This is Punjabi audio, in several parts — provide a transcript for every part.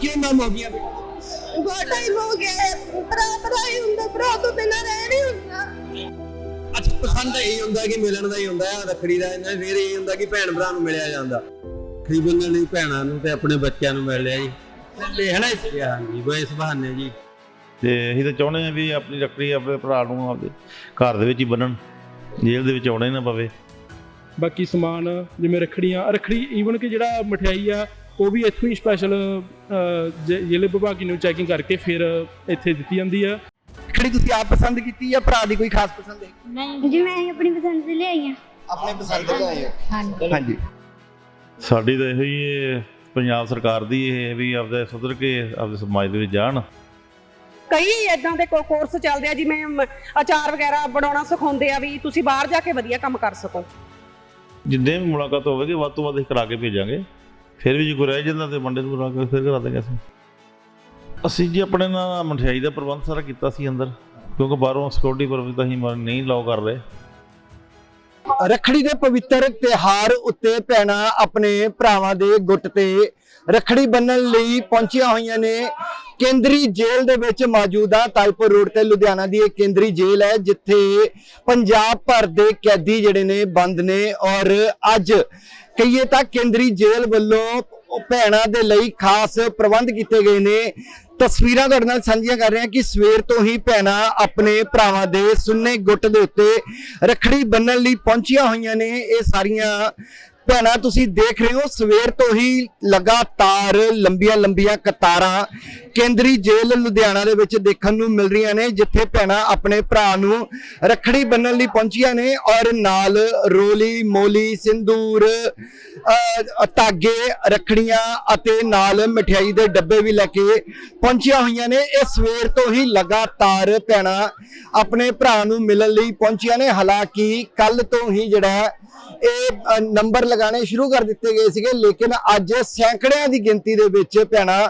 ਕਿਉਂ ਨਾਮ ਹੋ ਗਈਆਂ ਬਹੁਤ ਟਾਈਮ ਹੋ ਗਿਆ ਹੈ। ਭਰਾ ਭਰਾ ਹੀ ਹੁੰਦਾ ਭਰਾ ਤੋਂ ਬਿਨਾਂ ਰਹਿ ਨਹੀਂ ਹੁੰਦਾ। ਅੱਛਾ ਪਸੰਦ ਇਹ ਹੁੰਦਾ ਕਿ ਮਿਲਣ ਦਾ ਹੀ ਹੁੰਦਾ ਹੈ ਰੱਖੜੀ ਦਾ ਇਹਨਾਂ ਫਿਰ ਇਹ ਹੁੰਦਾ ਕਿ ਭੈਣ ਭਰਾ ਨੂੰ ਮਿਲਿਆ ਜਾਂਦਾ। ਖਰੀਬਨ ਲਈ ਭੈਣਾਂ ਨੂੰ ਤੇ ਆਪਣੇ ਬੱਚਿਆਂ ਨੂੰ ਮਿਲ ਲਿਆ ਜੀ। ਲੈ ਹਨਾ ਇਸ ਹਾਂਜੀ ਬਈ ਇਸ ਬਹਾਨੇ ਜੀ। ਤੇ ਅਸੀਂ ਤਾਂ ਚਾਹੁੰਦੇ ਹਾਂ ਵੀ ਆਪਣੀ ਰੱਖੜੀ ਆਪਣੇ ਭਰਾ ਨੂੰ ਆਪਦੇ ਘਰ ਦੇ ਵਿੱਚ ਹੀ ਬੰਨਣ ਜੇਲ੍ਹ ਦੇ ਵਿੱਚ ਆਉਣਾ ਹੀ ਨਾ ਪਵੇ। ਬਾਕੀ ਸਮਾਨ ਜਿਵੇਂ ਰਖੜੀਆਂ ਰਖੜੀ ਈਵਨ ਕਿ ਜਿਹੜਾ ਮਠਿਆਈ ਆ ਉਹ ਵੀ ਇੱਥੋਂ ਹੀ ਸਪੈਸ਼ਲ ਜ਼ਿਲ੍ਹੇ ਵਿਭਾਗੀ ਨੂੰ ਚੈਕਿੰਗ ਕਰਕੇ ਫਿਰ ਇੱਥੇ ਦਿੱਤੀ ਜਾਂਦੀ ਆ। ਰੱਖੜੀ ਤੁਸੀਂ ਆਪ ਪਸੰਦ ਕੀਤੀ ਜਾਂ ਭਰਾ ਦੀ ਕੋਈ ਖਾਸ ਪਸੰਦ ਹੈ? ਨਹੀਂ। ਜੀ ਮੈਂ ਆਪਣੀ ਪਸੰਦ ਦੇ ਲਿਆਈ ਆ। ਆਪਣੇ ਪਸੰਦ ਦੇ ਆਏ ਹਾਂਜੀ। ਹਾਂਜੀ। ਸਾਡੀ ਤਾਂ ਇਹੋ ਹੀ ਪੰਜਾਬ ਸਰਕਾਰ ਦੀ ਇਹ ਵੀ ਆਪਦੇ ਸੁਧਰ ਕੇ ਆਪਦੇ ਸਮਾਜ ਦੇ ਵਿੱਚ ਜਾਣ। ਕਈ ਇਦਾਂ ਦੇ ਕੋਰਸ ਚੱਲਦੇ ਆ ਜਿਵੇਂ ਮ- ਅਚਾਰ ਵਗੈਰਾ ਬਣਾਉਣਾ ਸਿਖਾਉਂਦੇ ਆ ਵੀ ਤੁਸੀਂ ਬਾਹਰ ਜਾ ਕੇ ਵਧੀਆ ਕੰਮ ਕਰ ਸਕੋ। ਜਿੰਨੇ ਵੀ ਮੁਲਾਕਾਤ ਹੋਵੇਗੀ ਵੱਧ ਤੋਂ ਵੱਧ ਕਰਾ ਕੇ ਭੇਜਾਂਗੇ। ਫਿਰ ਵੀ ਜੇ ਕੋਈ ਰਹਿ ਜਾਂਦਾ ਤੇ ਮੰਡੇ ਨੂੰ ਕਰਾ ਕੇ ਫਿਰ ਕਰਾ ਦਾਂਗੇ ਅਸੀਂ। ਅਸੀਂ ਜੀ ਆਪਣੇ ਨਾਲ ਮਠਿਆਈ ਦਾ ਪ੍ਰਬੰਧ ਸਾਰਾ ਕੀਤਾ ਸੀ ਅੰਦਰ, ਕਿਉਂਕਿ ਬਾਹਰੋਂ ਸਿਕਿਉਰਿਟੀ ਪਰਪਸ ਤਾਂ ਅਸੀਂ ਨਹੀਂ ਲਾਓ ਕਰ ਰਹੇ। ਰੱਖੜੀ ਦੇ ਪਵਿੱਤਰ ਤਿਹਾਰ ਉੱਤੇ ਭੈਣਾਂ ਆਪਣੇ ਭਰਾਵਾਂ ਦੇ ਗੁੱਟ ਤੇ ਰੱਖੜੀ ਬੰਨਣ ਲਈ ਪਹੁੰਚੀਆਂ ਹੋਈਆਂ ਨੇ। ਕੇਂਦਰੀ ਜੇਲ੍ਹ ਦੇ ਵਿੱਚ ਮੌਜੂਦ ਆ ਤਾਲਪੁਰ ਰੋਡ ਤੇ ਲੁਧਿਆਣਾ ਦੀ ਇਹ ਕੇਂਦਰੀ ਜੇਲ੍ਹ ਹੈ, ਜਿੱਥੇ ਪੰਜਾਬ ਭਰ ਦੇ ਕੈਦੀ ਜਿਹੜੇ ਨੇ ਬੰਦ ਨੇ ਔਰ ਅੱਜ ਕਹੀਏ ਤਾਂ ਕੇਂਦਰੀ ਜੇਲ੍ਹ ਵੱਲੋਂ ਭੈਣਾਂ ਦੇ ਲਈ ਖਾਸ ਪ੍ਰਬੰਧ ਕੀਤੇ ਗਏ ਨੇ। ਤਸਵੀਰਾਂ ਤੁਹਾਡੇ ਨਾਲ ਸਾਂਝੀਆਂ ਕਰ ਰਹੇ ਹਾਂ ਕਿ ਸਵੇਰ ਤੋਂ ਹੀ ਭੈਣਾਂ ਆਪਣੇ ਭਰਾਵਾਂ ਦੇ ਸੁੰਨੇ ਗੁੱਟ ਦੇ ਉੱਤੇ ਰੱਖੜੀ ਬੰਨਣ ਲਈ ਪਹੁੰਚੀਆਂ ਹੋਈਆਂ ਨੇ। ਇਹ ਸਾਰੀਆਂ ਭੈਣਾ, ਤੁਸੀਂ ਦੇਖ ਰਹੇ ਹੋ, ਸਵੇਰ ਤੋਂ ਹੀ ਲਗਾਤਾਰ ਲੰਬੀਆਂ ਲੰਬੀਆਂ ਕਤਾਰਾਂ ਕੇਂਦਰੀ ਜੇਲ੍ਹ ਲੁਧਿਆਣਾ ਦੇ ਵਿੱਚ ਦੇਖਣ ਨੂੰ ਮਿਲ ਰਹੀਆਂ ਨੇ, ਜਿੱਥੇ ਭੈਣਾਂ ਆਪਣੇ ਭਰਾ ਨੂੰ ਰੱਖੜੀ ਬੰਨਣ ਲਈ ਪਹੁੰਚੀਆਂ ਨੇ ਔਰ ਨਾਲ ਰੋਲੀ, ਮੋਲੀ, ਸਿੰਦੂਰ ਧਾਗੇ, ਰੱਖੜੀਆਂ ਅਤੇ ਨਾਲ ਮਠਿਆਈ ਦੇ ਡੱਬੇ ਵੀ ਲੈ ਕੇ ਪਹੁੰਚੀਆਂ ਹੋਈਆਂ ਨੇ। ਇਹ ਸਵੇਰ ਤੋਂ ਹੀ ਲਗਾਤਾਰ ਭੈਣਾਂ ਆਪਣੇ ਭਰਾ ਨੂੰ ਮਿਲਣ ਲਈ ਪਹੁੰਚੀਆਂ ਨੇ। ਹਾਲਾਂਕਿ ਕੱਲ ਤੋਂ ਹੀ ਜਿਹੜਾ ਇਹ ਨੰਬਰ ਲਗਾਣੇ ਸ਼ੁਰੂ ਕਰ ਦਿੱਤੇ ਗਏ ਸੀਗੇ, ਲੇਕਿਨ ਅੱਜ ਸੈਂਕੜਿਆਂ ਦੀ ਗਿਣਤੀ ਦੇ ਵਿੱਚ ਭੈਣਾਂ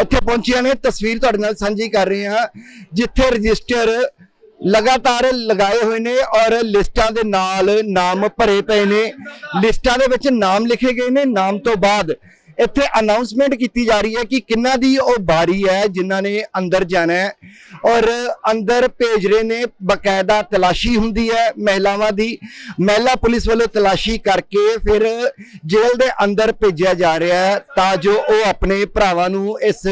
ਇੱਥੇ ਪਹੁੰਚੀਆਂ ਨੇ। ਤਸਵੀਰ ਤੁਹਾਡੇ ਨਾਲ ਸਾਂਝੀ ਕਰ ਰਹੇ ਹਾਂ, ਜਿੱਥੇ ਰਜਿਸਟਰ ਲਗਾਤਾਰ ਲਗਾਏ ਹੋਏ ਨੇ ਔਰ ਲਿਸਟਾਂ ਦੇ ਨਾਲ ਨਾਮ ਭਰੇ ਪਏ ਨੇ। ਲਿਸਟਾਂ ਦੇ ਵਿੱਚ ਨਾਮ ਲਿਖੇ ਗਏ ਨੇ। ਨਾਮ ਤੋਂ ਬਾਅਦ ਇੱਥੇ ਅਨਾਉਂਸਮੈਂਟ ਕੀਤੀ ਜਾ ਰਹੀ ਹੈ ਕਿ ਕਿੰਨਾ ਦੀ ਉਹ ਬਾਰੀ ਹੈ ਜਿਨ੍ਹਾਂ ਨੇ ਅੰਦਰ ਜਾਣਾ ਹੈ। ਔਰ ਅੰਦਰ ਭੇਜ ਰਹੇ ਨੇ, ਬਕਾਇਦਾ ਤਲਾਸ਼ੀ ਹੁੰਦੀ ਹੈ ਮਹਿਲਾਵਾਂ ਦੀ। ਮਹਿਲਾ ਪੁਲਿਸ ਵੱਲੋਂ ਤਲਾਸ਼ੀ ਕਰਕੇ ਫਿਰ ਜੇਲ੍ਹ ਦੇ ਅੰਦਰ ਭੇਜਿਆ ਜਾ ਰਿਹਾ ਹੈ ਤਾਂ ਜੋ ਉਹ ਆਪਣੇ ਭਰਾਵਾਂ ਨੂੰ ਇਸ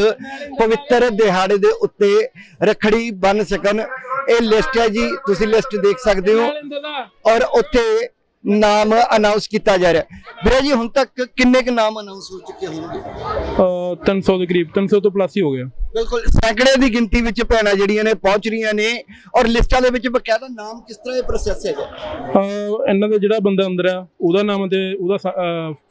ਪਵਿੱਤਰ ਦਿਹਾੜੇ ਦੇ ਉੱਤੇ ਰੱਖੜੀ ਬੰਨ ਸਕਣ। ਇਹ ਲਿਸਟ ਹੈ ਜੀ, ਤੁਸੀਂ ਲਿਸਟ ਦੇਖ ਸਕਦੇ ਹੋ। ਔਰ ਉੱਥੇ ਨਾਮ ਅਨਾਉਂਸ ਕੀਤਾ ਜਾ ਰਿਹਾ। ਵੀਰੇ ਜੀ ਹੁਣ ਤੱਕ ਕਿੰਨੇ ਕੁ ਨਾਮ ਅਨਾਉਂਸ ਹੋ ਚੁੱਕੇ ਹੋਣਗੇ? ਅਹ 300 ਦੇ ਕਰੀਬ 300 ਤੋਂ ਪਲੱਸ ਹੀ ਹੋ ਗਿਆ। ਬਿਲਕੁਲ ਸੈਂਕੜੇ ਦੀ ਗਿਣਤੀ ਵਿੱਚ ਭੈਣਾਂ ਜਿਹੜੀਆਂ ਨੇ ਪਹੁੰਚ ਰਹੀਆਂ ਨੇ ਔਰ ਲਿਸਟਾਂ ਦੇ ਵਿੱਚ ਬਕਾਇਦਾ ਨਾਮ ਕਿਸ ਤਰ੍ਹਾਂ ਇਹ ਪ੍ਰੋਸੈਸ ਹੈਗਾ? ਇਹਨਾਂ ਦਾ ਜਿਹੜਾ ਬੰਦਾ ਅੰਦਰ ਆ ਉਹਦਾ ਨਾਮ ਤੇ ਉਹਦਾ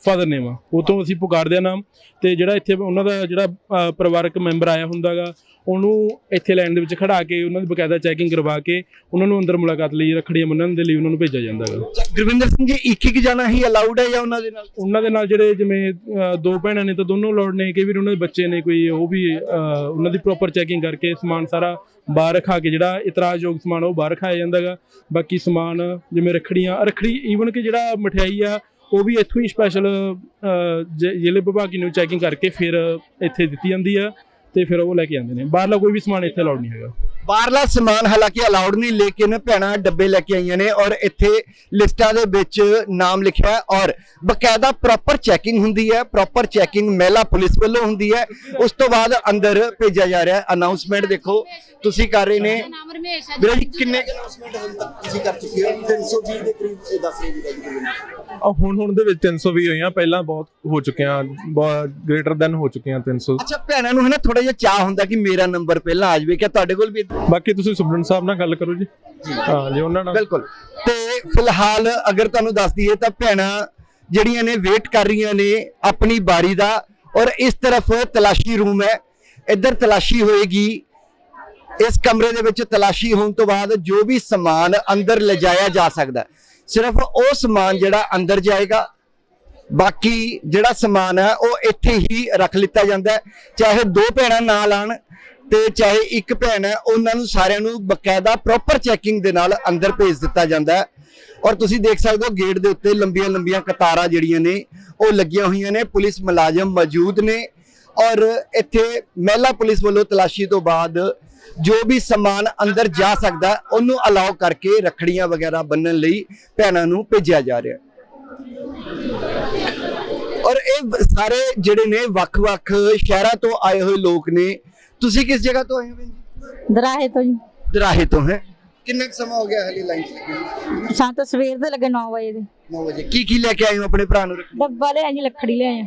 ਫਾਦਰ ਨੇਮ ਆ। ਉਹ ਤੋਂ ਅਸੀਂ ਪੁਕਾਰਦੇ ਆ ਨਾਮ ਤੇ ਜਿਹੜਾ ਇੱਥੇ ਉਹਨਾਂ ਦਾ ਜਿਹੜਾ ਪਰਿਵਾਰਕ ਮੈਂਬਰ ਆਇਆ ਹੁੰਦਾਗਾ ਉਹਨੂੰ ਇੱਥੇ ਲਾਈਨ ਦੇ ਵਿੱਚ ਖੜਾ ਕੇ ਉਹਨਾਂ ਦੀ ਬਕਾਇਦਾ ਚੈਕਿੰਗ ਕਰਵਾ ਕੇ ਉਹਨਾਂ ਨੂੰ ਅੰਦਰ ਮੁਲਾਕਾਤ ਲਈ ਰੱਖੜੀਆਂ ਬੰਨਣ ਦੇ ਲਈ ਉਹਨਾਂ ਨੂੰ ਭੇਜਿਆ ਜਾਂਦਾਗਾ ਗੁਰਵਿੰਦਰ ਸਿੰਘ ਜੀ ਇੱਕ ਇੱਕ ਜਾਣਾ ਹੀ ਅਲਾਉਡ ਹੈ ਜਾਂ ਉਹਨਾਂ ਦੇ ਨਾਲ? ਉਹਨਾਂ ਦੇ ਨਾਲ ਜਿਹੜੇ ਜਿਵੇਂ ਅਹ, ਦੋ ਭੈਣਾਂ ਨੇ ਤਾਂ ਦੋਨੋਂ ਲੋੜ ਨੇ ਕਈ ਵਾਰ ਉਹਨਾਂ ਦੇ ਬੱਚੇ ਨੇ ਕੋਈ ਉਹ ਵੀ ਅਹ, ਉਹਨਾਂ ਦੀ ਪ੍ਰੋਪਰ ਚੈਕਿੰਗ ਕਰਕੇ ਸਮਾਨ ਸਾਰਾ ਬਾਹਰ ਰਖਾ ਕੇ ਜਿਹੜਾ ਇਤਰਾਜ਼ਯੋਗ ਸਮਾਨ ਉਹ ਬਾਹਰ ਰਖਾਇਆ ਜਾਂਦਾਗਾ ਬਾਕੀ ਸਮਾਨ ਜਿਵੇਂ ਰਖੜੀਆਂ ਰਖੜੀ ਈਵਨ ਕਿ ਜਿਹੜਾ ਮਠਿਆਈ ਆ ਉਹ ਵੀ ਇੱਥੋਂ ਹੀ ਸਪੈਸ਼ਲ ਜ਼ਿਲ੍ਹੇ ਵਿਭਾਗੀ ਨੂੰ ਚੈਕਿੰਗ ਕਰਕੇ ਫਿਰ ਇੱਥੇ ਦਿੱਤੀ ਜਾਂਦੀ ਆ ਤੇ ਫਿਰ ਉਹ ਲੈ ਕੇ ਜਾਂਦੇ ਨੇ। ਬਾਹਰਲਾ ਕੋਈ ਵੀ ਸਮਾਨ ਇੱਥੇ ਅਲਾਉਡ ਨਹੀਂ ਹੈਗਾ। ਬਾਹਰਲਾ ਸਮਾਨ ਹਾਲਾਂਕਿ ਅਲਾਉਡ ਨਹੀਂ ਲੇਕਿਨ ਭੈਣਾਂ ਡੱਬੇ ਲੈ ਕੇ ਆਈਆਂ ਨੇ ਔਰ ਇੱਥੇ ਲਿਸਟਾਂ ਦੇ ਵਿੱਚ ਨਾਮ ਲਿਖਿਆ ਹੈ ਔਰ ਬਕਾਇਦਾ ਪ੍ਰੋਪਰ ਚੈਕਿੰਗ ਹੁੰਦੀ ਹੈ ਪ੍ਰੋਪਰ ਚੈਕਿੰਗ ਮਹਿਲਾ ਪੁਲਿਸ ਵੱਲੋਂ ਹੁੰਦੀ ਹੈ। ਉਸ ਤੋਂ ਬਾਅਦ ਅੰਦਰ ਭੇਜਿਆ ਜਾ ਰਿਹਾ ਹੈ। ਅਨਾਉਂਸਮੈਂਟ ਦੇਖੋ ਤੁਸੀਂ ਕਰ ਰਹੇ ਨੇ। ਨਾਮ ਰਮੇਸ਼ ਹੈ ਵੀਰੇ ਜੀ ਕਿੰਨੇ ਅਨਾਉਂਸਮੈਂਟ ਹੁਣ ਤੱਕ ਤੁਸੀਂ ਕਰ ਚੁੱਕੇ ਹੋ? 320 ਦੇ ਕਰੀਬ ਇਹ ਦੱਸ ਰਹੇ ਜੀ ਆ ਹੁਣ ਹੁਣ ਦੇ ਵਿੱਚ 320 ਹੋਈਆਂ ਪਹਿਲਾਂ ਬਹੁਤ ਹੋ ਚੁੱਕੀਆਂ ਗ੍ਰੇਟਰ ਦੈਨ ਹੋ ਚੁੱਕੀਆਂ 300 ਅੱਛਾ ਭੈਣਾਂ ਨੂੰ ਹੈ ਨਾ ਥੋੜਾ ਜਿਹਾ ਚਾਹ ਹੁੰਦਾ ਕਿ ਮੇਰਾ ਨੰਬਰ ਪਹਿਲਾਂ ਆ ਜਾਵੇ ਕਿ ਤੁਹਾਡੇ ਕੋਲ ਵੀ ਬਾਕੀ ਤੁਸੀਂ ਸੁਬਰਨ ਸਾਹਿਬ ਨਾਲ ਗੱਲ ਕਰੋ ਜੀ। ਹਾਂ ਜੀ ਉਹਨਾਂ ਨਾਲ ਬਿਲਕੁਲ। ਤੇ ਫਿਲਹਾਲ ਅਗਰ ਤੁਹਾਨੂੰ ਦੱਸ ਦਈਏ ਤਾਂ ਭੈਣਾਂ ਜਿਹੜੀਆਂ ਨੇ ਵੇਟ ਕਰ ਰਹੀਆਂ ਨੇ ਆਪਣੀ ਬਾਰੀ ਦਾ ਔਰ ਇਸ ਤਰਫ ਤਲਾਸ਼ੀ ਰੂਮ ਹੈ ਇੱਧਰ ਤਲਾਸ਼ੀ ਹੋਏਗੀ। ਇਸ ਕਮਰੇ ਦੇ ਵਿੱਚ ਤਲਾਸ਼ੀ ਹੋਣ ਤੋਂ ਬਾਅਦ ਜੋ ਵੀ ਸਮਾਨ ਅੰਦਰ ਲਿਜਾਇਆ ਜਾ ਸਕਦਾ ਸਿਰਫ ਉਹ ਸਮਾਨ ਜਿਹੜਾ ਅੰਦਰ ਜਾਏਗਾ, ਬਾਕੀ ਜਿਹੜਾ ਸਮਾਨ ਹੈ, ਉਹ ਇੱਥੇ ਹੀ ਰੱਖ ਲਿੱਤਾ ਜਾਂਦਾ ਚਾਹੇ ਦੋ ਭੈਣਾਂ ਨਾਲ ਆਣ ਤੇ ਚਾਹੇ ਇੱਕ ਭੈਣ ਹੈ, ਉਹਨਾਂ ਨੂੰ ਸਾਰਿਆਂ ਨੂੰ ਬਕਾਇਦਾ ਪ੍ਰੋਪਰ ਚੈਕਿੰਗ ਦੇ ਨਾਲ ਅੰਦਰ ਭੇਜ ਦਿੱਤਾ ਜਾਂਦਾ ਹੈ। ਔਰ ਤੁਸੀਂ ਦੇਖ ਸਕਦੇ ਹੋ, ਗੇਟ ਦੇ ਉੱਤੇ ਲੰਬੀਆਂ ਲੰਬੀਆਂ ਕਤਾਰਾਂ ਜਿਹੜੀਆਂ ਨੇ, ਉਹ ਲੱਗੀਆਂ ਹੋਈਆਂ ਨੇ। ਪੁਲਿਸ ਮੁਲਾਜ਼ਮ ਮੌਜੂਦ ਨੇ। ਔਰ ਇੱਥੇ ਮਹਿਲਾ ਪੁਲਿਸ ਵੱਲੋਂ ਤਲਾਸ਼ੀ ਤੋਂ ਬਾਅਦ ਜੋ ਵੀ ਸਮਾਨ ਅੰਦਰ ਜਾ ਸਕਦਾ ਉਹਨੂੰ ਅਲਾਉ ਕਰਕੇ ਰਖੜੀਆਂ ਵਗੈਰਾ ਬੰਨਣ ਲਈ ਭੈਣਾਂ ਨੂੰ ਭੇਜਿਆ ਜਾ ਰਿਹਾ। ਔਰ ਇਹ ਸਾਰੇ ਜਿਹੜੇ ਨੇ ਵੱਖ-ਵੱਖ ਸ਼ਹਿਰਾਂ ਤੋਂ ਆਏ ਹੋਏ ਲੋਕ ਨੇ ਤੁਸੀਂ ਕਿਸ ਜਗ੍ਹਾ ਤੋਂ ਆਏ ਹੋ ਜੀ? ਦਰਾਹੇ ਤੋਂ ਜੀ। ਦਰਾਹੇ ਤੋਂ ਹੈ? ਕਿੰਨਾ ਸਮਾਂ ਹੋ ਗਿਆ ਹਲੇ ਲਾਈਨ ਲੱਗੇ? ਸਾਨੂੰ ਤਾਂ ਸਵੇਰ ਦੇ ਲੱਗੇ 9 ਵਜੇ ਦੇ। 9 ਵਜੇ। ਕੀ ਕੀ ਲੈ ਕੇ ਆਏ ਹੋ ਆਪਣੇ ਭਰਾ ਨੂੰ? ਰੱਖੜੀ ਡੱਬਾ ਲਿਆ ਜੀ ਲੱਕੜੀ ਲਿਆਏ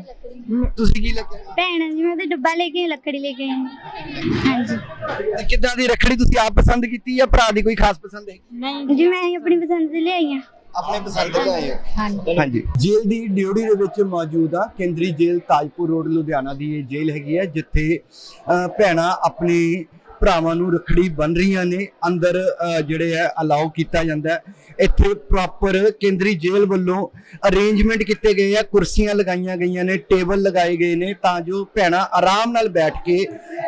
ਤੁਸੀਂ ਕੀ ਲੈ ਕੇ ਆਏ? ਭੈਣ ਜੀ ਮੈਂ ਤੇ ਡੱਬਾ ਲੈ ਕੇ ਆਈ, ਲੱਕੜੀ ਲੈ ਕੇ ਆਈ। ਹਾਂਜੀ। ਹੋ? ਤੇ ਕਿੱਦਾਂ ਦੀ ਰੱਖੜੀ ਤੁਸੀਂ ਆਪ ਪਸੰਦ ਕੀਤੀ ਜਾਂ ਭਰਾ ਦੀ ਕੋਈ ਖਾਸ ਪਸੰਦ ਹੈ ਨਹੀਂ ਜੀ ਮੈਂ ਹੀ ਆਪਣੀ ਪਸੰਦ ਦੀ ਲਿਆਈ ਆ। ਆਪਣੇ ਪਸੰਦ ਦੇ ਆਏ ਹੋ ਹਾਂਜੀ। ਜੇਲ੍ਹ ਦੀ ਡਿਊਟੀ ਦੇ ਵਿੱਚ ਮੌਜੂਦ ਆ ਕੇਂਦਰੀ ਜੇਲ੍ਹ ਤਾਜਪੁਰ ਰੋਡ ਲੁਧਿਆਣਾ ਦੀ ਇਹ ਜੇਲ੍ਹ ਹੈਗੀ ਹੈ ਜਿੱਥੇ ਅਹ, ਭੈਣਾਂ ਆਪਣੇ ਭਰਾਵਾਂ ਨੂੰ ਰੱਖੜੀ ਬੰਨ ਰਹੀਆਂ ਨੇ, ਅੰਦਰ ਜਿਹੜੇ ਹੈ ਅਲਾਉ ਕੀਤਾ ਜਾਂਦਾ ਇੱਥੇ ਪ੍ਰੋਪਰ ਕੇਂਦਰੀ ਜੇਲ੍ਹ ਵੱਲੋਂ ਅਰੇਂਜਮੈਂਟ ਕੀਤੇ ਗਏ ਆ, ਕੁਰਸੀਆਂ ਲਗਾਈਆਂ ਗਈਆਂ ਨੇ, ਟੇਬਲ ਲਗਾਏ ਗਏ ਨੇ ਤਾਂ ਜੋ ਭੈਣਾਂ ਆਰਾਮ ਨਾਲ ਬੈਠ ਕੇ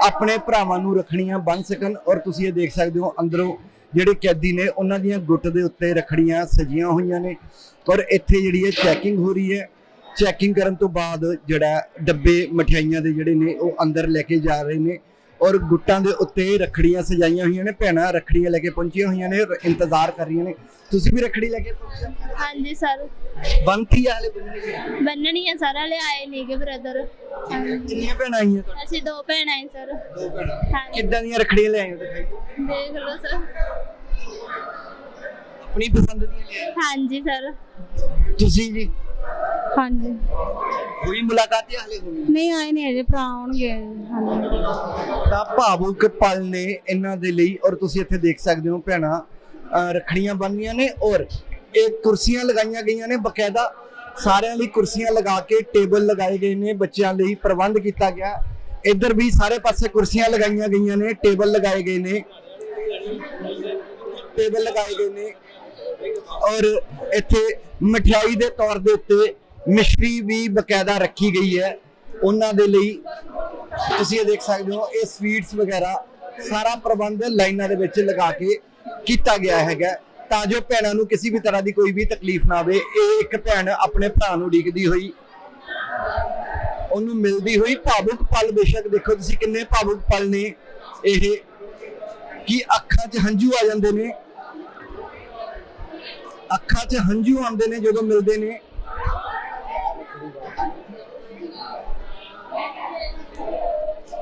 ਆਪਣੇ ਭਰਾਵਾਂ ਨੂੰ ਰੱਖੜੀਆਂ ਬੰਨ ਸਕਣ ਔਰ ਤੁਸੀਂ ਇਹ ਦੇਖ ਸਕਦੇ ਹੋ ਅੰਦਰੋਂ ਜਿਹੜੇ ਕੈਦੀ ਨੇ, ਉਹਨਾਂ ਦੀਆਂ ਗੁੱਟ ਦੇ ਉੱਤੇ ਰੱਖੜੀਆਂ ਸਜੀਆਂ ਹੋਈਆਂ ਨੇ ਔਰ ਇੱਥੇ ਜਿਹੜੀ ਹੈ ਚੈਕਿੰਗ ਹੋ ਰਹੀ ਹੈ। ਚੈਕਿੰਗ ਕਰਨ ਤੋਂ ਬਾਅਦ ਜਿਹੜਾ ਡੱਬੇ ਮਠਿਆਈਆਂ ਦੇ ਜਿਹੜੇ ਨੇ, ਉਹ ਅੰਦਰ ਲੈ ਕੇ ਜਾ ਰਹੇ ਨੇ। ਔਰ ਗੁੱਟਾਂ ਦੇ ਉੱਤੇ ਰੱਖੜੀਆਂ ਸਜਾਈਆਂ ਹੋਈਆਂ ਨੇ ਭੈਣਾਂ ਰੱਖੜੀਆਂ ਲੈ ਕੇ ਪਹੁੰਚੀਆਂ ਹੋਈਆਂ ਨੇ ਇੰਤਜ਼ਾਰ ਕਰ ਰਹੀਆਂ ਨੇ। ਤੁਸੀਂ ਵੀ ਰੱਖੜੀ ਲੈ ਕੇ ਪਹੁੰਚੇ? ਹਾਂਜੀ ਸਰ। ਬੰਤੀ ਹਾਲੇ ਬੰਨਣੀ ਬੰਨਣੀ ਆ ਸਾਰਾ ਲਿਆਏ ਨੇਗੇ ਬ੍ਰਦਰ ਕਿੰਨੀਆਂ ਭੈਣਾਂ ਆਈਆਂ ਤੁਹਾਡੇ ਅਸੀਂ ਦੋ ਭੈਣਾਂ ਆਂ ਸਰ। ਦੋ ਭੈਣਾਂ। ਹਾਂਜੀ। ਕਿੱਦਾਂ ਦੀਆਂ ਰੱਖੜੀਆਂ ਲੈ ਆਏ ਹੋ ਦੇਖ ਲਓ ਸਰ। ਆਪਣੀ ਪਸੰਦ ਦੀਆਂ ਲੈ ਹਾਂਜੀ ਸਰ। ਤੁਸੀਂ ਜੀ? ਹਾਂਜੀ। ਕੋਈ ਮੁਲਾਕਾਤ ਹਾਲੇ ਹੋਣੀ? ਨਹੀਂ ਆਏ ਨਹੀਂ ਅਜੇ ਭਰਾ ਆਉਣਗੇ ਹਾਂਜੀ। ਤਾਂ ਭਾਵੁਕ ਪਲ ਨੇ ਇਹਨਾਂ ਦੇ ਲਈ ਔਰ ਤੁਸੀਂ ਇੱਥੇ ਦੇਖ ਸਕਦੇ ਹੋ ਭੈਣਾਂ ਰੱਖੜੀਆਂ ਬੰਨ੍ਹਦੀਆਂ ਨੇ ਔਰ ਇਹ ਕੁਰਸੀਆਂ ਲਗਾਈਆਂ ਗਈਆਂ ਨੇ ਬਕਾਇਦਾ ਸਾਰਿਆਂ ਲਈ ਕੁਰਸੀਆਂ ਲਗਾ ਕੇ ਟੇਬਲ ਲਗਾਏ ਗਏ ਨੇ ਬੱਚਿਆਂ ਲਈ ਪ੍ਰਬੰਧ ਕੀਤਾ ਗਿਆ। ਇੱਧਰ ਵੀ ਸਾਰੇ ਪਾਸੇ ਕੁਰਸੀਆਂ ਲਗਾਈਆਂ ਗਈਆਂ ਨੇ ਟੇਬਲ ਲਗਾਏ ਗਏ ਨੇ। ਟੇਬਲ ਲਗਾਏ ਗਏ ਨੇ। ਔਰ ਇੱਥੇ ਮਠਿਆਈ ਦੇ ਤੌਰ ਦੇ ਉੱਤੇ ਮਿਸ਼ਰੀ ਵੀ ਬਕਾਇਦਾ ਰੱਖੀ ਗਈ ਹੈ। ਉਹਨਾਂ ਦੇ ਲਈ ਤੁਸੀਂ ਇਹ ਦੇਖ ਸਕਦੇ ਹੋ, ਇਹ ਸਵੀਟਸ ਵਗੈਰਾ ਸਾਰਾ ਪ੍ਰਬੰਧ ਲਾਈਨਾਂ ਦੇ ਵਿੱਚ ਲਗਾ ਕੇ ਕੀਤਾ ਗਿਆ ਹੈਗਾ। ਤਾਂ ਜੋ ਭੈਣਾਂ ਨੂੰ ਕਿਸੇ ਵੀ ਤਰ੍ਹਾਂ ਦੀ ਕੋਈ ਵੀ ਤਕਲੀਫ ਨਾ ਆਵੇ, ਇਹ ਇੱਕ ਭੈਣ ਆਪਣੇ ਭਰਾ ਨੂੰ ਉਡੀਕਦੀ ਹੋਈ, ਉਹਨੂੰ ਮਿਲਦੀ ਹੋਈ ਭਾਵੁਕ ਪਲ। ਬੇਸ਼ੱਕ ਦੇਖੋ ਤੁਸੀਂ ਕਿੰਨੇ ਭਾਵੁਕ ਪਲ ਨੇ ਇਹ, ਕਿ ਅੱਖਾਂ 'ਚ ਹੰਝੂ ਆ ਜਾਂਦੇ ਨੇ। ਅੱਖਾਂ 'ਚ ਹੰਝੂ ਆਉਂਦੇ ਨੇ ਜਦੋਂ ਮਿਲਦੇ ਨੇ।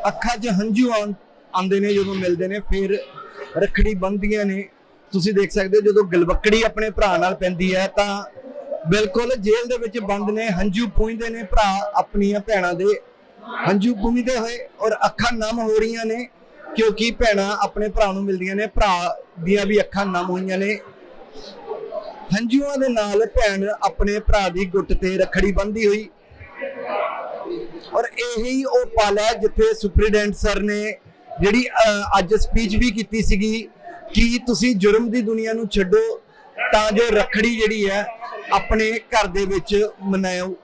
ਅੱਖਾਂ 'ਚ ਹੰਝੂ ਆਉਂਦੇ ਨੇ ਜਦੋਂ ਮਿਲਦੇ ਨੇ, ਫਿਰ ਰੱਖੜੀ ਬੰਨ੍ਹਦੀਆਂ ਨੇ। ਤੁਸੀਂ ਦੇਖ ਸਕਦੇ ਹੋ, ਜਦੋਂ ਗਲਵੱਕੜੀ ਆਪਣੇ ਭਰਾ ਨਾਲ ਪੈਂਦੀ ਹੈ, ਤਾਂ ਬਿਲਕੁਲ ਜੇਲ੍ਹ ਦੇ ਵਿੱਚ ਬੰਦ ਨੇ, ਹੰਝੂ ਪੂੰਝਦੇ ਨੇ ਭਰਾ ਆਪਣੀਆਂ ਭੈਣਾਂ ਦੇ। ਹੰਝੂ ਪੂੰਝਦੇ ਹੋਏ ਔਰ ਅੱਖਾਂ ਨਮ ਹੋ ਰਹੀਆਂ ਨੇ, ਕਿਉਂਕਿ ਭੈਣਾਂ ਆਪਣੇ ਭਰਾ ਨੂੰ ਮਿਲਦੀਆਂ ਨੇ, ਭਰਾ ਦੀਆਂ ਵੀ ਅੱਖਾਂ ਨਮ ਹੋਈਆਂ ਨੇ। ਹੰਝੂਆਂ ਦੇ ਨਾਲ ਭੈਣ ਆਪਣੇ ਭਰਾ ਦੀ ਗੁੱਟ ਤੇ ਰੱਖੜੀ ਬੰਨ੍ਹਦੀ ਹੋਈ। ਔਰ ਇਹੀ ਉਹ ਪਲ ਹੈ ਜਿੱਥੇ ਸੁਪਰੀਡੈਂਟ ਸਰ ਨੇ ਜਿਹੜੀ ਅੱਜ ਸਪੀਚ ਵੀ ਕੀਤੀ ਸੀਗੀ ਕਿ ਤੁਸੀਂ ਜੁਰਮ ਦੀ ਦੁਨੀਆ ਨੂੰ ਛੱਡੋ ਤਾਂ ਜੋ ਰੱਖੜੀ ਜਿਹੜੀ ਹੈ ਆਪਣੇ ਘਰ ਦੇ ਵਿੱਚ ਮਨਾਓ।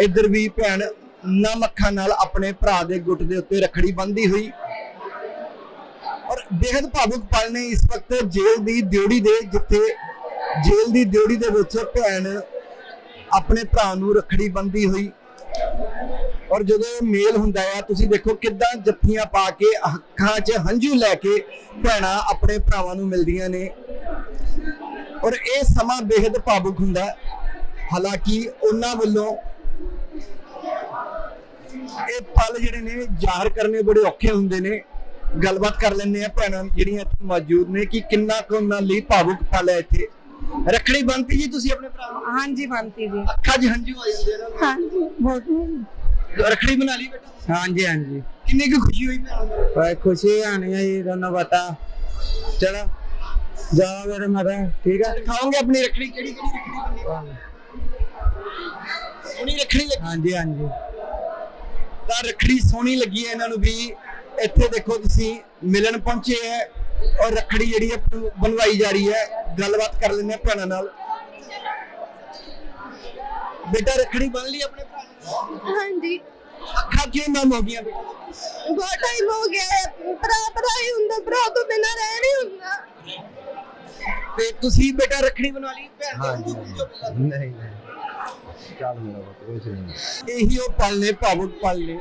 ਇੱਧਰ ਵੀ ਭੈਣ ਨਮ ਅੱਖਾਂ ਨਾਲ ਆਪਣੇ ਭਰਾ ਦੇ ਗੁੱਟ ਦੇ ਉੱਤੇ ਰੱਖੜੀ ਬੰਨ੍ਹਦੀ ਹੋਈ। ਔਰ ਬੇहद ਭਾਵੁਕ ਪਲ ਨੇ ਇਸ ਵਕਤ ਜੇਲ੍ਹ ਦੀ ਡਿਊਟੀ ਦੇ ਜਿੱਥੇ ਜੇਲ੍ਹ ਦੀ ਡਿਊਟੀ ਦੇ ਵਿੱਚ ਭੈਣ ਆਪਣੇ ਭਰਾ ਨੂੰ ਰੱਖੜੀ ਬੰਦੀ ਹੋਈ। ਔਰ ਜਦੋਂ ਮੇਲ ਹੁੰਦਾ ਆ, ਤੁਸੀਂ ਦੇਖੋ ਕਿੱਦਾਂ ਜੱਫੀਆਂ ਪਾ ਕੇ, ਅੱਖਾਂ 'ਚ ਹੰਝੂ ਲੈ ਕੇ ਭੈਣਾਂ ਆਪਣੇ ਭਰਾਵਾਂ ਨੂੰ ਮਿਲਦੀਆਂ ਨੇ। ਔਰ ਇਹ ਸਮਾਂ ਬੇहद ਭਾਵੁਕ ਹੁੰਦਾ। ਹਾਲਾਂਕਿ ਉਹਨਾਂ ਵੱਲੋਂ ਇਹ ਪਲ ਜਿਹੜੇ ਨੇ, ਜ਼ਾਹਰ ਕਰਨੇ ਬੜੇ ਔਖੇ ਹੁੰਦੇ ਨੇ। ਗੱਲਬਾਤ ਕਰ ਲੈਂਦੇ ਆ ਭੈਣਾਂ ਜਿਹੜੀਆਂ ਇੱਥੇ ਮੌਜੂਦ ਨੇ ਕਿ ਕਿੰਨਾ ਕੁ ਉਹਨਾਂ ਲਈ ਭਾਵੁਕ ਪਲ ਹੈ ਇੱਥੇ। ਰੱਖੜੀ ਬੰਨਤੀ ਜੀ ਤੁਸੀਂ ਆਪਣੇ ਭਰਾ ਨੂੰ ਹਾਂਜੀ ਬੰਤੀ ਜੀ ਅੱਖਾਂ 'ਚ ਹੰਝੂ ਆ ਜਾਂਦੇ ਨੇ ਹਾਂਜੀ ਬਹੁਤ ਰੱਖੜੀ ਬਣਾ ਲਈ ਬੇਟਾ ਹਾਂਜੀ ਹਾਂਜੀ ਕਿੰਨੀ ਕੁ ਖੁਸ਼ੀ ਹੋਈ ਭੈਣਾਂ ਨੂੰ भाई खुशी आनी है ये दोनों बता चलो जाओ मेरे मदर ठीक है ਦਿਖਾਓਗੇ ਆਪਣੀ ਰੱਖੜੀ ਕਿਹੜੀ ਕਿਹੜੀ ਰੱਖੜੀ ਬੰਨੀ ਸੋਹਣੀ ਰੱਖੜੀ ਲੱਗੀ हाँ जी हाँ जी ਤਾਂ ਰੱਖੜੀ ਸੋਹਣੀ ਲੱਗੀ ਹੈ ਇਹਨਾਂ ਨੂੰ ਵੀ ਇੱਥੇ ਦੇਖੋ ਤੁਸੀਂ ਮਿਲਣ ਪਹੁੰਚੇ ਹੈ ਔਰ ਰੱਖੜੀ ਜਿਹੜੀ ਹੈ ਬਣਵਾਈ ਜਾ ਰਹੀ ਹੈ। ਗੱਲਬਾਤ ਕਰ ਲੈਂਦੇ ਆ ਭੈਣਾਂ ਨਾਲ। ਬੇਟਾ ਰੱਖੜੀ ਬੰਨ ਲਈ ਆਪਣੇ ਭਰਾ ਨੇ? ਹਾਂਜੀ। ਅੱਖਾਂ ਕਿਉਂ ਨਮ ਹੋ ਬੇਟਾ? ਬਹੁਤ ਟਾਈਮ ਹੋ ਗਿਆ ਹੈ। ਭਰਾ ਭਰਾ ਹੀ ਹੁੰਦਾ ਭਰਾ ਤੋਂ ਬਿਨਾਂ ਰਹਿ ਨਹੀਂ ਹੁੰਦਾ। ਤੇ ਤੁਸੀਂ ਬੇਟਾ ਰੱਖੜੀ ਬਣਾ ਲਈ ਭੈਣ ਦੀ? ਨਹੀਂ ਨਹੀਂ। ਚੱਲ ਮੇਰਾ ਪੁੱਤ ਕੁਛ ਨਹੀਂ। ਇਹੀ ਉਹ ਪਲ ਭਾਵੁਕ ਪਲ ਨੇ।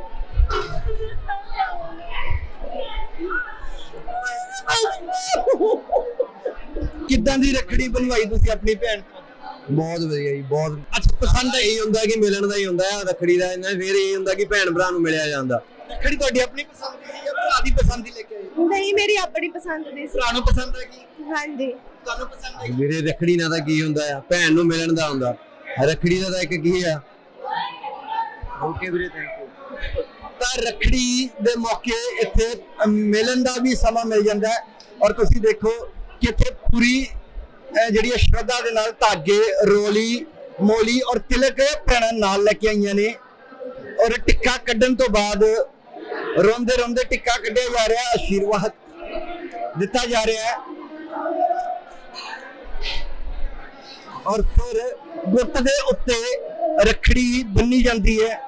ਕਿੱਦਾਂ ਦੀ ਰੱਖੜੀ ਬਣਵਾਈ ਤੁਸੀਂ ਆਪਣੀ ਭੈਣ ਤੋਂ? ਬਹੁਤ ਵਧੀਆ ਜੀ ਬਹੁਤ। ਅੱਛਾ ਪਸੰਦ ਇਹੀ ਹੁੰਦਾ ਕਿ ਮਿਲਣ ਦਾ ਹੀ ਹੁੰਦਾ ਆ ਰੱਖੜੀ ਦਾ ਇਹਨਾਂ ਫਿਰ ਇਹ ਹੁੰਦਾ ਕਿ ਭੈਣ ਭਰਾ ਨੂੰ ਮਿਲਿਆ ਜਾਂਦਾ। ਰੱਖੜੀ ਤੁਹਾਡੀ ਆਪਣੀ ਪਸੰਦ ਦੀ ਸੀ ਜਾਂ ਭਰਾ ਦੀ ਪਸੰਦ ਦੀ ਲੈ ਕੇ ਆਏ? ਨਹੀਂ ਮੇਰੀ ਆਪਣੀ ਪਸੰਦ ਦੀ ਸੀ। ਭਰਾ ਨੂੰ ਪਸੰਦ ਆ ਗਈ ਹਾਂਜੀ। ਤੁਹਾਨੂੰ ਪਸੰਦ ਆਈ ਵੀਰੇ ਰੱਖੜੀ ਨਾਲ ਤਾਂ ਕੀ ਹੁੰਦਾ ਆ? ਭੈਣ ਨੂੰ ਮਿਲਣ ਦਾ ਹੁੰਦਾ। ਰੱਖੜੀ ਦਾ ਤਾਂ ਇੱਕ ਕੀ ਆ? ਓਕੇ ਵੀਰੇ ਥੈਂਕ ਯੂ ਤਾਂ ਰੱਖੜੀ ਦੇ ਮੌਕੇ ਇੱਥੇ ਮਿਲਣ ਦਾ ਵੀ ਸਮਾਂ ਮਿਲ ਜਾਂਦਾ ਹੈ। ਔਰ ਤੁਸੀਂ ਦੇਖੋ ਕਿ ਇੱਥੇ ਪੂਰੀ ਜਿਹੜੀ ਹੈ ਸ਼ਰਧਾ ਦੇ ਨਾਲ ਧਾਗੇ, ਰੋਲੀ, ਮੋਲੀ ਔਰ ਤਿਲਕ ਭੈਣਾਂ ਨਾਲ ਲੈ ਕੇ ਆਈਆਂ ਨੇ। ਔਰ ਟਿੱਕਾ ਕੱਢਣ ਤੋਂ ਬਾਅਦ ਰੋਂਦੇ ਰੋਂਦੇ ਟਿੱਕਾ ਕੱਢਿਆ ਜਾ ਰਿਹਾ, ਆਸ਼ੀਰਵਾਦ ਦਿੱਤਾ ਜਾ ਰਿਹਾ ਹੈ। ਔਰ ਫਿਰ ਗੁੱਟ ਦੇ ਉੱਤੇ ਰੱਖੜੀ ਬੰਨੀ ਜਾਂਦੀ ਹੈ।